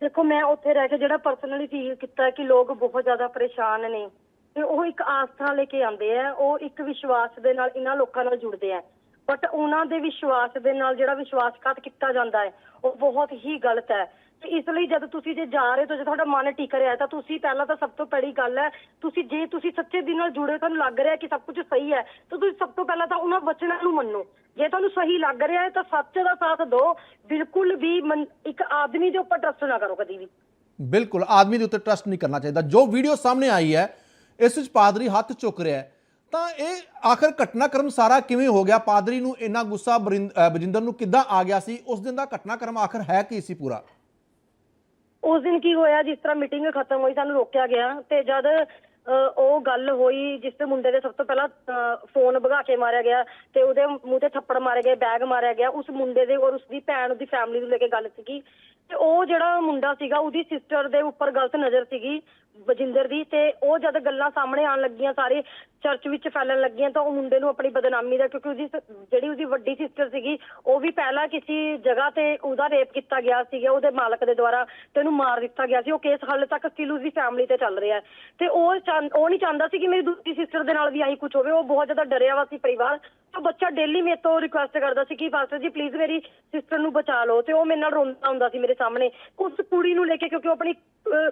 ਦੇਖੋ, ਮੈਂ ਉੱਥੇ ਰਹਿ ਕੇ ਜਿਹੜਾ ਪਰਸਨਲੀ ਫੀਲ ਕੀਤਾ ਕਿ ਲੋਕ ਬਹੁਤ ਜ਼ਿਆਦਾ ਪਰੇਸ਼ਾਨ ਨੇ, ਤੇ ਉਹ ਇੱਕ ਆਸਥਾ ਲੈ ਕੇ ਆਉਂਦੇ ਆ, ਉਹ ਇੱਕ ਵਿਸ਼ਵਾਸ ਦੇ ਨਾਲ ਇਹਨਾਂ ਲੋਕਾਂ ਨਾਲ ਜੁੜਦੇ ਆ। ਬਟ ਉਹਨਾਂ ਦੇ ਵਿਸ਼ਵਾਸ ਦੇ ਨਾਲ ਜਿਹੜਾ ਵਿਸ਼ਵਾਸਘਾਤ ਕੀਤਾ ਜਾਂਦਾ ਹੈ, ਉਹ ਬਹੁਤ ਹੀ ਗਲਤ ਹੈ। ਇਸ ਲਈ ਜਦ ਤੁਸੀਂ ਜੇ ਜਾ ਰਹੇ ਹੋ ਜੇ ਤੁਹਾਡਾ ਮਨ ਟਿਕ ਰਿਹਾ ਤਾਂ ਤੁਸੀਂ ਪਹਿਲਾਂ ਤਾਂ ਸਭ ਤੋਂ ਪਹਿਲੀ ਗੱਲ ਹੈ ਤੁਸੀਂ ਜੇ ਤੁਸੀਂ ਸੱਚੇ ਦਿਲ ਨਾਲ ਜੁੜੇ ਹੋ, ਤੁਹਾਨੂੰ ਲੱਗ ਰਿਹਾ ਕਿ ਸਭ ਕੁਝ ਸਹੀ ਹੈ ਤਾਂ ਤੁਸੀਂ ਸਭ ਤੋਂ ਪਹਿਲਾਂ ਤਾਂ ਉਹਨਾਂ ਵਚਨਾਂ ਨੂੰ ਮੰਨੋ। ਜੇ ਤੁਹਾਨੂੰ ਸਹੀ ਲੱਗ ਰਿਹਾ ਹੈ ਤਾਂ ਸੱਚ ਦਾ ਸਾਥ ਦਿਓ। ਬਿਲਕੁਲ ਵੀ ਮਨ- ਇੱਕ ਆਦਮੀ ਦੇ ਉੱਪਰ ਟਰਸਟ ਨਾ ਕਰੋ ਕਦੀ ਵੀ। ਬਿਲਕੁਲ ਆਦਮੀ ਦੇ ਉੱਤੇ ਟਰਸਟ ਨਹੀਂ ਕਰਨਾ ਚਾਹੀਦਾ। ਜੋ ਵੀਡੀਓ ਸਾਹਮਣੇ ਆਈ ਹੈ ਇਸ ਵਿੱਚ ਪਾਦਰੀ ਹੱਥ ਚੁੱਕ ਰਿਹਾ ਹੈ ਤਾਂ ਇਹ ਆਖਰ ਘਟਨਾਕ੍ਰਮ ਸਾਰਾ ਕਿਵੇਂ ਹੋ ਗਿਆ? ਪਾਦਰੀ ਨੂੰ ਇੰਨਾ ਗੁੱਸਾ ਬਰਿੰਦ- ਅ, ਬਜਿੰਦਰ ਨੂੰ ਕਿੱਦਾਂ ਆ ਗਿਆ ਸੀ? ਉਸ ਦਿਨ ਦਾ ਘਟਨਾਕ੍ਰਮ ਆਖਰ ਹੈ ਕੀ ਸੀ ਪੂਰਾ? ਉਸ ਦਿਨ ਕੀ ਹੋਇਆ, ਜਿਸ ਤਰ੍ਹਾਂ ਮੀਟਿੰਗ ਖਤਮ ਹੋਈ, ਸਾਨੂੰ ਰੋਕਿਆ ਗਿਆ ਤੇ ਜਦ ਉਹ ਗੱਲ ਹੋਈ, ਜਿਸ ਤੇ ਮੁੰਡੇ ਦੇ ਸਭ ਤੋਂ ਪਹਿਲਾਂ ਫੋਨ ਭਗਾ ਕੇ ਮਾਰਿਆ ਗਿਆ ਤੇ ਉਹਦੇ ਮੂੰਹ ਤੇ ਥੱਪੜ ਮਾਰੇ ਗਏ ਬੈਗ ਮਾਰਿਆ ਗਿਆ, ਉਸ ਮੁੰਡੇ ਦੇ ਔਰ ਉਸਦੀ ਭੈਣ ਉਹਦੀ ਫੈਮਿਲੀ ਨੂੰ ਲੈ ਕੇ ਗੱਲ ਸੀਗੀ ਤੇ ਉਹ ਜਿਹੜਾ ਮੁੰਡਾ ਸੀਗਾ, ਉਹਦੀ ਸਿਸਟਰ ਦੇ ਉੱਪਰ ਗਲਤ ਨਜ਼ਰ ਸੀਗੀ ਬਜਿੰਦਰ ਦੀ ਤੇ ਉਹ ਜਦ ਗੱਲਾਂ ਸਾਹਮਣੇ ਆਉਣ ਲੱਗੀਆਂ ਸਾਰੇ ਚਰਚ ਵਿੱਚ ਫੈਲਣ ਲੱਗੀਆਂ ਤਾਂ ਉਹ ਮੁੰਡੇ ਨੂੰ ਆਪਣੀ ਬਦਨਾਮੀ ਦਾ ਕਿਉਂਕਿ ਉਹਦੀ ਜਿਹੜੀ ਉਹਦੀ ਵੱਡੀ ਸਿਸਟਰ ਸੀਗੀ, ਉਹ ਵੀ ਪਹਿਲਾਂ ਕਿਸੇ ਜਗ੍ਹਾ ਤੇ ਉਹਦਾ ਰੇਪ ਕੀਤਾ ਗਿਆ ਸੀਗਾ, ਉਹਦੇ ਮਾਲਕ ਦੇ ਦੁਆਰਾ ਤੇ ਉਹਨੂੰ ਮਾਰ ਦਿੱਤਾ ਗਿਆ ਸੀ। ਉਹ ਕੇਸ ਹਾਲੇ ਤੱਕ ਸਟਿਲ ਉਹਦੀ ਫੈਮਿਲੀ ਤੇ ਚੱਲ ਰਿਹਾ ਤੇ ਉਹ ਚਾਹੁੰ- ਉਹ ਨਹੀਂ ਚਾਹੁੰਦਾ ਸੀ ਕਿ ਮੇਰੀ ਦੂਜੀ ਸਿਸਟਰ ਦੇ ਨਾਲ ਵੀ ਆਹੀ ਕੁਝ ਹੋਵੇ। ਉਹ ਬਹੁਤ ਜ਼ਿਆਦਾ ਡਰਿਆ ਵਾ ਸੀ ਪਰਿਵਾਰ। ਤਾਂ ਬੱਚਾ ਡੇਲੀ ਮੇਰੇ ਤੋਂ ਰਿਕੁਐਸਟ ਕਰਦਾ ਸੀ ਕਿ ਫਾਸਟਰ ਜੀ ਪਲੀਜ਼ ਮੇਰੀ ਸਿਸਟਰ ਨੂੰ ਬਚਾ ਲਓ। ਤੇ ਉਹ ਮੇਰੇ ਨਾਲ ਰੋਂਦਾ ਹੁੰਦਾ ਸੀ ਮੇਰੇ ਸਾਹਮਣੇ। ਉਸ ਕੁੜੀ ਨੂੰ ਲੈ ਕੇ ਕਿਉਂਕਿ ਉਹ ਆਪਣੀ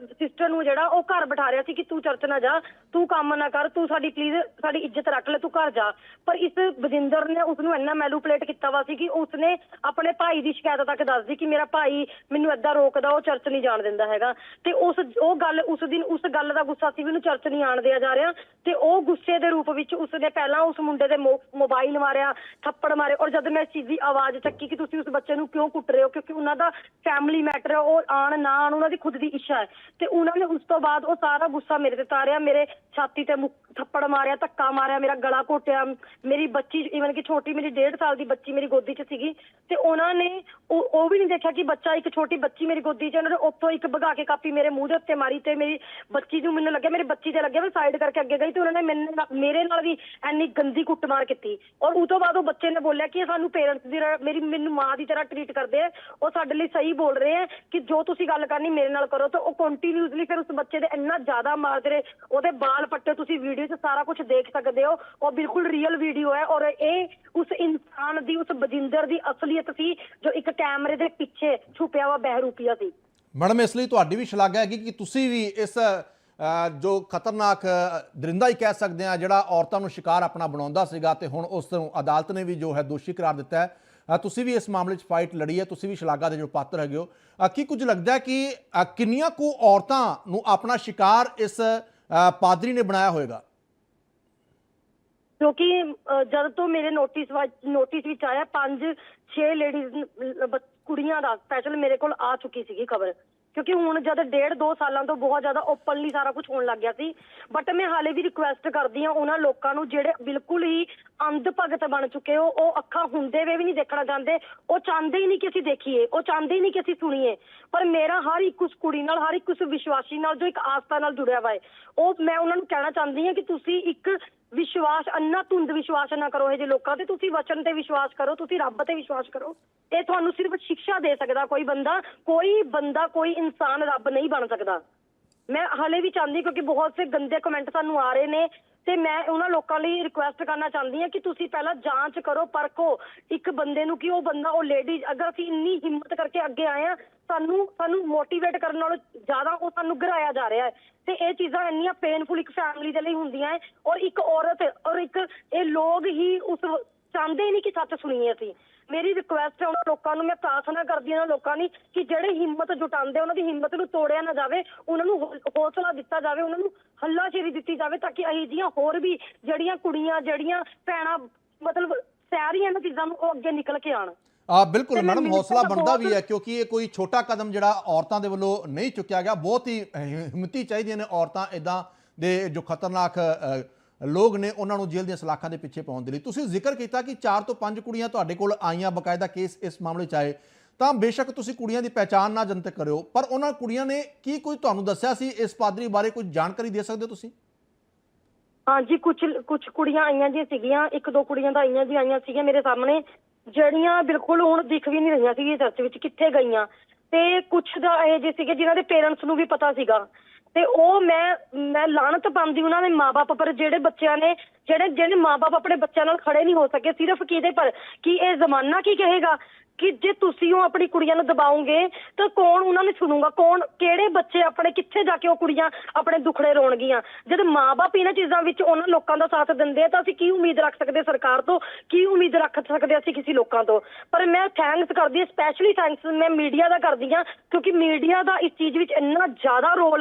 ਸਿਸਟਰ ਨੂੰ ਜਿਹੜਾ ਉਹ ਘਰ ਬਿਠਾ ਰਿਹਾ ਸੀ ਕਿ ਤੂੰ ਚਰਚ ਨਾ ਜਾ, ਤੂੰ ਕੰਮ ਨਾ ਕਰ, ਤੂੰ ਸਾਡੀ ਪਲੀਜ਼ ਸਾਡੀ ਇੱਜ਼ਤ ਰੱਖ ਲੈ, ਤੂੰ ਘਰ ਜਾ। ਪਰ ਇਸ ਬਜਿੰਦਰ ਨੇ ਉਸ ਨੂੰ ਇੰਨਾ ਮੈਨੂਪਲੇਟ ਕੀਤਾ ਵਾ ਸੀ ਕਿ ਉਸਨੇ ਆਪਣੇ ਭਾਈ ਦੀ ਸ਼ਿਕਾਇਤ ਤੱਕ ਦੱਸਦੀ ਕਿ ਮੇਰਾ ਭਾਈ ਮੈਨੂੰ ਏਦਾਂ ਰੋਕਦਾ, ਉਹ ਚਰਚ ਨਹੀਂ ਜਾਣ ਦਿੰਦਾ ਹੈਗਾ। ਤੇ ਉਸ, ਉਹ ਗੱਲ ਉਸ ਦਿਨ, ਉਸ ਗੱਲ ਦਾ ਗੁੱਸਾ ਸੀ ਵੀ ਚਰਚ ਨਹੀਂ ਆਣ ਦਿਆ ਜਾ ਰਿਹਾ। ਤੇ ਉਹ ਗੁੱਸੇ ਦੇ ਰੂਪ ਵਿੱਚ ਉਸਨੇ ਪਹਿਲਾਂ ਉਸ ਮੁੰਡੇ ਦੇ ਮੋਬਾਈਲ ਮਾਰਿਆ, ਥੱਪੜ ਮਾਰੇ। ਔਰ ਜਦ ਮੈਂ ਇਸ ਚੀਜ਼ ਦੀ ਆਵਾਜ਼ ਚੱਕੀ ਕਿ ਤੁਸੀਂ ਉਸ ਬੱਚੇ ਨੂੰ ਕਿਉਂ ਕੁੱਟ ਰਹੇ ਹੋ, ਕਿਉਂਕਿ ਉਹਨਾਂ ਦਾ ਫੈਮਿਲੀ ਮੈਟਰ ਹੈ, ਉਹ ਆਣ ਨਾ ਆਣ ਉਹਨਾਂ ਦੀ ਖੁਦ ਦੀ ਇੱਛਾ ਹੈ। ਤੇ ਉਹਨਾਂ ਨੇ ਉਸ ਤੋਂ ਬਾਅਦ ਉਹ ਸਾਰਾ ਗੁੱਸਾ ਮੇਰੇ ਤੇ ਤਾਰਿਆ, ਮੇਰੇ ਛਾਤੀ ਤੇ ਮੁੱਕ- ਥੱਪੜ ਮਾਰਿਆ, ਧੱਕਾ ਮਾਰਿਆ, ਮੇਰਾ ਗਲਾ ਘੋਟਿਆ। ਮੇਰੀ ਬੱਚੀ ਇਵਨ ਕਿ ਛੋਟੀ ਮੇਰੀ 1.5 ਸਾਲ ਦੀ ਬੱਚੀ ਮੇਰੀ ਗੋਦੀ 'ਚ ਸੀਗੀ ਤੇ ਉਹਨਾਂ ਨੇ ਉਹ ਉਹ ਵੀ ਨਹੀਂ ਦੇਖਿਆ ਕਿ ਬੱਚਾ, ਇੱਕ ਛੋਟੀ ਬੱਚੀ ਮੇਰੀ ਗੋਦੀ 'ਚ, ਉਹਨਾਂ ਨੇ ਉੱਥੋਂ ਇੱਕ ਭਗਾ ਕੇ ਕਾਪੀ ਮੇਰੇ ਮੂੰਹ ਦੇ ਉੱਤੇ ਮਾਰੀ ਤੇ ਮੇਰੀ ਬੱਚੀ ਨੂੰ ਮੈਨੂੰ ਲੱਗਿਆ, ਮੇਰੀ ਬੱਚੀ ਤੇ ਲੱਗਿਆ, ਮੈਂ ਸਾਈਡ ਕਰਕੇ ਅੱਗੇ ਗਈ ਤੇ ਉਹਨਾਂ ਨੇ ਮੈਨੂੰ ਨਾਲ- ਮੇਰੇ ਨਾਲ ਵੀ ਐਨੀ ਗੰਦੀ ਕੁੱਟਮਾਰ ਕੀਤੀ। ਔਰ ਉਹ ਤੋਂ ਬਾਅਦ ਉਹ ਬੱਚੇ ਨੇ ਬੋਲਿਆ ਕਿ ਇਹ ਸਾਨੂੰ ਪੇਰੈਂਟਸ ਦੀ ਤਰ੍ਹਾਂ- ਮੇਰੀ, ਮੈਨੂੰ ਮਾਂ ਦੀ ਤਰ੍ਹਾਂ ਟਰੀਟ ਕਰਦੇ ਆ, ਉਹ ਸਾਡੇ ਲਈ ਸਹੀ ਬੋਲ ਰਹੇ ਆ ਕਿ ਜੋ ਤੁਸੀਂ ਗੱਲ ਕਰਨੀ ਮੇਰੇ ਨਾਲ ਕਰੋ ਤੇ ਉਹ ਕੰਟੀਨਿਊਸਲੀ ਫਿਰ ਉਸ ਬੱਚੇ ਦੇ ਇੰਨਾ ਜ਼ਿਆਦਾ ਮਾਰਦੇ ਰਹੇ, ਉਹਦੇ ਬਾਲ ਪੱਟੇ, ਤੁਸੀਂ ਵੀਡੀਓ 'ਚ ਸਾਰਾ ਕੁਝ ਦੇਖ ਸਕਦੇ ਹੋ, ਉਹ ਬਿਲਕੁਲ ਰੀਅਲ ਵੀਡੀਓ ਹੈ ਔਰ ਇਹ ਉਸ ਇਨਸਾਨ ਦੀ, ਉਸ ਬਜਿੰਦਰ ਦੀ ਅਸਲੀਅਤ ਸੀ, ਜੋ ਇੱਕ ਕੈਮਰੇ ਦੇ ਪਿੱਛੇ ਛੁਪਿਆ ਵਾ ਬਹਿਰੂਪੀਆ ਸੀ। ਮੈਡਮ, ਇਸ ਲਈ ਤੁਹਾਡੀ ਵੀ ਸ਼ਲਾਘਾ ਹੈਗੀ ਕਿ ਤੁਸੀਂ ਵੀ ਇਸ ਜੋ ਖਤਰਨਾਕ ਦਰਿੰਦਾ ਹੀ ਕਹਿ ਸਕਦੇ ਆ ਜਿਹੜਾ ਔਰਤਾਂ ਨੂੰ ਸ਼ਿਕਾਰ ਆਪਣਾ ਬਣਾਉਂਦਾ ਸੀਗਾ ਤੇ ਹੁਣ ਉਸ ਨੂੰ ਅਦਾਲਤ ਨੇ ਵੀ ਜੋ ਹੈ ਦੋਸ਼ੀ ਕਰਾਰ ਦਿੱਤਾ ਹੈ। ਤੁਸੀਂ ਵੀ ਇਸ ਮਾਮਲੇ 'ਚ ਫਾਈਟ ਲੜੀ ਹੈ, ਤੁਸੀਂ ਵੀ ਸ਼ਲਾਘਾ ਦੇ ਜੋ ਪਾਤਰ ਹੈਗੇ ਹੋ। ਕੀ ਕੁਝ ਲੱਗਦਾ ਹੈ ਕਿ ਕਿੰਨੀਆਂ ਕੁ ਔਰਤਾਂ ਨੂੰ ਆਪਣਾ ਸ਼ਿਕਾਰ ਇਸ ਪਾਦਰੀ ਨੇ ਬਣਾਇਆ ਹੋਵੇਗਾ ਕਿਉਂਕਿ ਜਦ ਤੋਂ ਮੇਰੇ ਨੋਟਿਸ ਨੋਟਿਸ ਵਿੱਚ ਆਇਆ, ਪੰਜ, ਛੇ ਲੇਡੀਜ਼ ਕੁੜੀਆਂ ਦਾ ਸਪੈਸ਼ਲ ਮੇਰੇ ਕੋਲ ਆ ਚੁੱਕੀ ਸੀਗੀ ਖਬਰ। ਕਿਉਂਕਿ ਹੁਣ ਜਦ ਡੇਢ ਦੋ ਸਾਲਾਂ ਤੋਂ ਬਹੁਤ ਜ਼ਿਆਦਾ ਓਪਨਲੀ ਸਾਰਾ ਕੁਝ ਹੋਣ ਲੱਗ ਗਿਆ ਸੀ। ਬਟ ਮੈਂ ਹਾਲੇ ਵੀ ਰਿਕੁਐਸਟ ਕਰਦੀ ਹਾਂ ਉਹਨਾਂ ਲੋਕਾਂ ਨੂੰ ਜਿਹੜੇ ਬਿਲਕੁਲ ਹੀ ਅੰਧ ਭਗਤ ਬਣ ਚੁੱਕੇ ਹੋ, ਉਹ ਅੱਖਾਂ ਹੁੰਦੇ ਵੇ ਵੀ ਨਹੀਂ ਦੇਖਣਾ ਚਾਹੁੰਦੇ। ਉਹ ਚਾਹੁੰਦੇ ਹੀ ਨਹੀਂ ਕਿ ਅਸੀਂ ਦੇਖੀਏ, ਉਹ ਚਾਹੁੰਦੇ ਹੀ ਨਹੀਂ ਕਿ ਅਸੀਂ ਸੁਣੀਏ। ਪਰ ਮੇਰਾ ਹਰ ਇੱਕ ਉਸ ਕੁੜੀ ਨਾਲ, ਹਰ ਇੱਕ ਉਸ ਵਿਸ਼ਵਾਸੀ ਨਾਲ ਜੋ ਇੱਕ ਆਸਥਾ ਨਾਲ ਜੁੜਿਆ ਹੋਇਆ ਹੈ ਉਹ ਮੈਂ ਉਹਨਾਂ ਨੂੰ ਕਹਿਣਾ ਚਾਹੁੰਦੀ ਹਾਂ ਕਿ ਤੁਸੀਂ ਇੱਕ ਵਿਸ਼ਵਾਸ, ਅੰਨਾ ਧੁੰਦ ਵਿਸ਼ਵਾਸ ਨਾ ਕਰੋ ਇਹ ਜੇ ਲੋਕਾਂ ਤੇ। ਤੁਸੀਂ ਵਚਨ ਤੇ ਵਿਸ਼ਵਾਸ ਕਰੋ, ਤੁਸੀਂ ਰੱਬ ਤੇ ਵਿਸ਼ਵਾਸ ਕਰੋ। ਇਹ ਤੁਹਾਨੂੰ ਸਿਰਫ ਸਿੱਖਿਆ ਦੇ ਸਕਦਾ ਕੋਈ ਬੰਦਾ। ਕੋਈ ਬੰਦਾ, ਕੋਈ ਇਨਸਾਨ ਰੱਬ ਨਹੀਂ ਬਣ ਸਕਦਾ। ਮੈਂ ਹਲੇ ਵੀ ਚਾਹੁੰਦੀ ਕਿਉਂਕਿ ਬਹੁਤ ਸੇ ਗੰਦੇ ਕਮੈਂਟ ਸਾਨੂੰ ਆ ਰਹੇ ਨੇ। ਤੇ ਮੈਂ ਉਹਨਾਂ ਲੋਕਾਂ ਲਈ ਰਿਕੁਐਸਟ ਕਰਨਾ ਚਾਹੁੰਦੀ ਹਾਂ ਕਿ ਤੁਸੀਂ ਪਹਿਲਾਂ ਜਾਂਚ ਕਰੋ, ਪਰਖੋ ਇੱਕ ਬੰਦੇ ਨੂੰ ਕਿ ਉਹ ਬੰਦਾ, ਉਹ ਲੇਡੀ ਅਗਰ ਅਸੀਂ ਇੰਨੀ ਹਿੰਮਤ ਕਰਕੇ ਅੱਗੇ ਆਏ ਆ ਸਾਨੂੰ ਸਾਨੂੰ ਮੋਟੀਵੇਟ ਕਰਨ ਨਾਲੋਂ ਜ਼ਿਆਦਾ ਉਹ ਸਾਨੂੰ ਘਰਾਇਆ ਜਾ ਰਿਹਾ ਹੈ। ਤੇ ਇਹ ਚੀਜ਼ਾਂ ਇੰਨੀਆਂ ਪੇਨਫੁਲ ਇੱਕ ਫੈਮਿਲੀ ਦੇ ਲਈ ਹੁੰਦੀਆਂ ਹੈ ਔਰ ਇੱਕ ਔਰਤ ਔਰ ਇੱਕ ਇਹ ਲੋਕ ਹੀ ਉਸ ਚਾਹੁੰਦੇ ਹੀ ਨਹੀਂ ਕਿ ਸੱਚ ਸੁਣੀਏ ਅਸੀਂ। ਮੇਰੀ ਰਿਕੁਐਸਟ ਹੈ ਉਹਨਾਂ ਲੋਕਾਂ ਨੂੰ ਮੈਂ ਪ੍ਰਾਰਥਨਾ ਕਰਦੀ ਹਾਂ ਲੋਕਾਂ ਦੀ ਕਿ ਜਿਹੜੇ ਹਿੰਮਤ ਜੁਟਾਉਂਦੇ ਉਹਨਾਂ ਦੀ ਹਿੰਮਤ ਨੂੰ ਤੋੜਿਆ ਨਾ ਜਾਵੇ ਉਹਨਾਂ ਨੂੰ ਹੌਸਲਾ ਦਿੱਤਾ ਜਾਵੇ ਉਹਨਾਂ ਨੂੰ ਹੱਲਾਸ਼ੇਰੀ ਦਿੱਤੀ ਜਾਵੇ ਤਾਂ ਕਿ ਅਹੀ ਜੀਆਂ ਹੋਰ ਵੀ ਜਿਹੜੀਆਂ ਕੁੜੀਆਂ ਜਿਹੜੀਆਂ ਭੈਣਾਂ ਮਤਲਬ ਸਹਿ ਰਹੀਆਂ ਇਹਨਾਂ ਚੀਜ਼ਾਂ ਨੂੰ ਉਹ ਅੱਗੇ ਨਿਕਲ ਕੇ ਆਣ ਆ ਬਿਲਕੁਲ ਮੈਡਮ ਹੌਸਲਾ ਬਣਦਾ ਵੀ ਹੈ ਕਿਉਂਕਿ ਇਹ ਕੋਈ ਛੋਟਾ ਕਦਮ ਜਿਹੜਾ ਔਰਤਾਂ ਦੇ ਵੱਲੋਂ ਨਹੀਂ ਚੁੱਕਿਆ ਗਿਆ ਬਹੁਤ ਹੀ ਹਿੰਮਤੀ ਚਾਹੀਦੀਆਂ ਨੇ ਔਰਤਾਂ ਇਦਾਂ ਦੇ ਜੋ ਖਤਰਨਾਕ ਲੋਕ ਨੇ ਉਹਨਾਂ ਨੂੰ ਜੇਲ੍ਹ ਦੀਆਂ ਸਲਾਖਾਂ ਦੇ ਪਿੱਛੇ ਪਾਉਣ ਦੇ ਲਈ। ਤੁਸੀਂ ਜ਼ਿਕਰ ਕੀਤਾ ਕਿ 4 ਤੋਂ 5 ਕੁੜੀਆਂ ਤੁਹਾਡੇ ਕੋਲ ਆਈਆਂ, ਬਕਾਇਦਾ ਕੇਸ ਇਸ ਮਾਮਲੇ 'ਚ ਆਏ। ਤਾਂ ਬੇਸ਼ੱਕ ਤੁਸੀਂ ਕੁੜੀਆਂ ਦੀ ਪਹਿਚਾਣ ਨਾ ਜਨਤਕ ਕਰਿਓ, ਪਰ ਉਹਨਾਂ ਕੁੜੀਆਂ ਨੇ ਕੀ ਕੋਈ ਤੁਹਾਨੂੰ ਦੱਸਿਆ ਸੀ? ਇਸ ਪਾਦਰੀ ਬਾਰੇ ਕੋਈ ਜਾਣਕਾਰੀ ਦੇ ਸਕਦੇ ਹੋ ਤੁਸੀਂ? ਹਾਂਜੀ ਕੁਝ ਕੁਝ ਕੁੜੀਆਂ ਆਈਆਂ ਜੀ ਸੀਗੀਆਂ, ਇੱਕ ਦੋ ਕੁੜੀਆਂ ਤਾਂ ਆਈਆਂ ਜੀ ਆਈਆਂ ਸੀਗੀਆਂ ਮੇਰੇ ਸਾਹਮਣੇ, ਜਿਹੜੀਆਂ ਬਿਲਕੁਲ ਹੁਣ ਦਿਖ ਵੀ ਨਹੀਂ ਰਹੀਆਂ ਸੀ ਚਰਚ ਵਿੱਚ, ਕਿੱਥੇ ਗਈਆਂ। ਤੇ ਕੁਝ ਦਾ ਇਹ ਜੇ ਸੀਗੇ ਜਿਨ੍ਹਾਂ ਦੇ ਪੇਰੈਂਟਸ ਨੂੰ ਵੀ ਪਤਾ ਸੀਗਾ। ਤੇ ਉਹ ਮੈਂ ਮੈਂ ਲਾਹਨਤ ਪਾਉਂਦੀ ਉਹਨਾਂ ਦੇ ਮਾਪੇ ਪਰ ਜਿਹੜੇ ਬੱਚਿਆਂ ਨੇ, ਜਿਹੜੇ ਜਿਹੜੇ ਮਾਪੇ ਆਪਣੇ ਬੱਚਿਆਂ ਨਾਲ ਖੜੇ ਨਹੀਂ ਹੋ ਸਕੇ, ਸਿਰਫ ਕਿਹਦੇ ਪਰ? ਕਿ ਇਹ ਜ਼ਮਾਨਾ ਕੀ ਕਹੇਗਾ? ਕਿ ਜੇ ਤੁਸੀਂ ਉਹ ਆਪਣੀ ਕੁੜੀਆਂ ਨੂੰ ਦਬਾਓਗੇ, ਤਾਂ ਕੌਣ ਉਹਨਾਂ ਨੂੰ ਸੁਣੂਗਾ ਕੌਣ, ਕਿਹੜੇ ਬੱਚੇ ਆਪਣੇ ਕਿੱਥੇ ਜਾ ਕੇ ਉਹ ਕੁੜੀਆਂ ਆਪਣੇ ਦੁਖੜੇ ਰੋਣਗੀਆਂ? ਜਦ ਮਾਪੇ ਇਹਨਾਂ ਚੀਜ਼ਾਂ ਵਿੱਚ ਉਹਨਾਂ ਲੋਕਾਂ ਦਾ ਸਾਥ ਦਿੰਦੇ ਆ, ਤਾਂ ਅਸੀਂ ਕੀ ਉਮੀਦ ਰੱਖ ਸਕਦੇ ਸਰਕਾਰ ਤੋਂ? ਕੀ ਉਮੀਦ ਰੱਖ ਸਕਦੇ ਅਸੀਂ ਕਿਸੇ ਲੋਕਾਂ ਤੋਂ? ਪਰ ਮੈਂ ਥੈਂਕਸ ਕਰਦੀ ਹਾਂ ਸਪੈਸ਼ਲੀ ਥੈਂਕਸ ਮੈਂ ਮੀਡੀਆ ਦਾ ਕਰਦੀ ਹਾਂ, ਕਿਉਂਕਿ ਮੀਡੀਆ ਦਾ ਇਸ ਚੀਜ਼ ਵਿੱਚ ਇੰਨਾ ਜ਼ਿਆਦਾ ਰੋਲ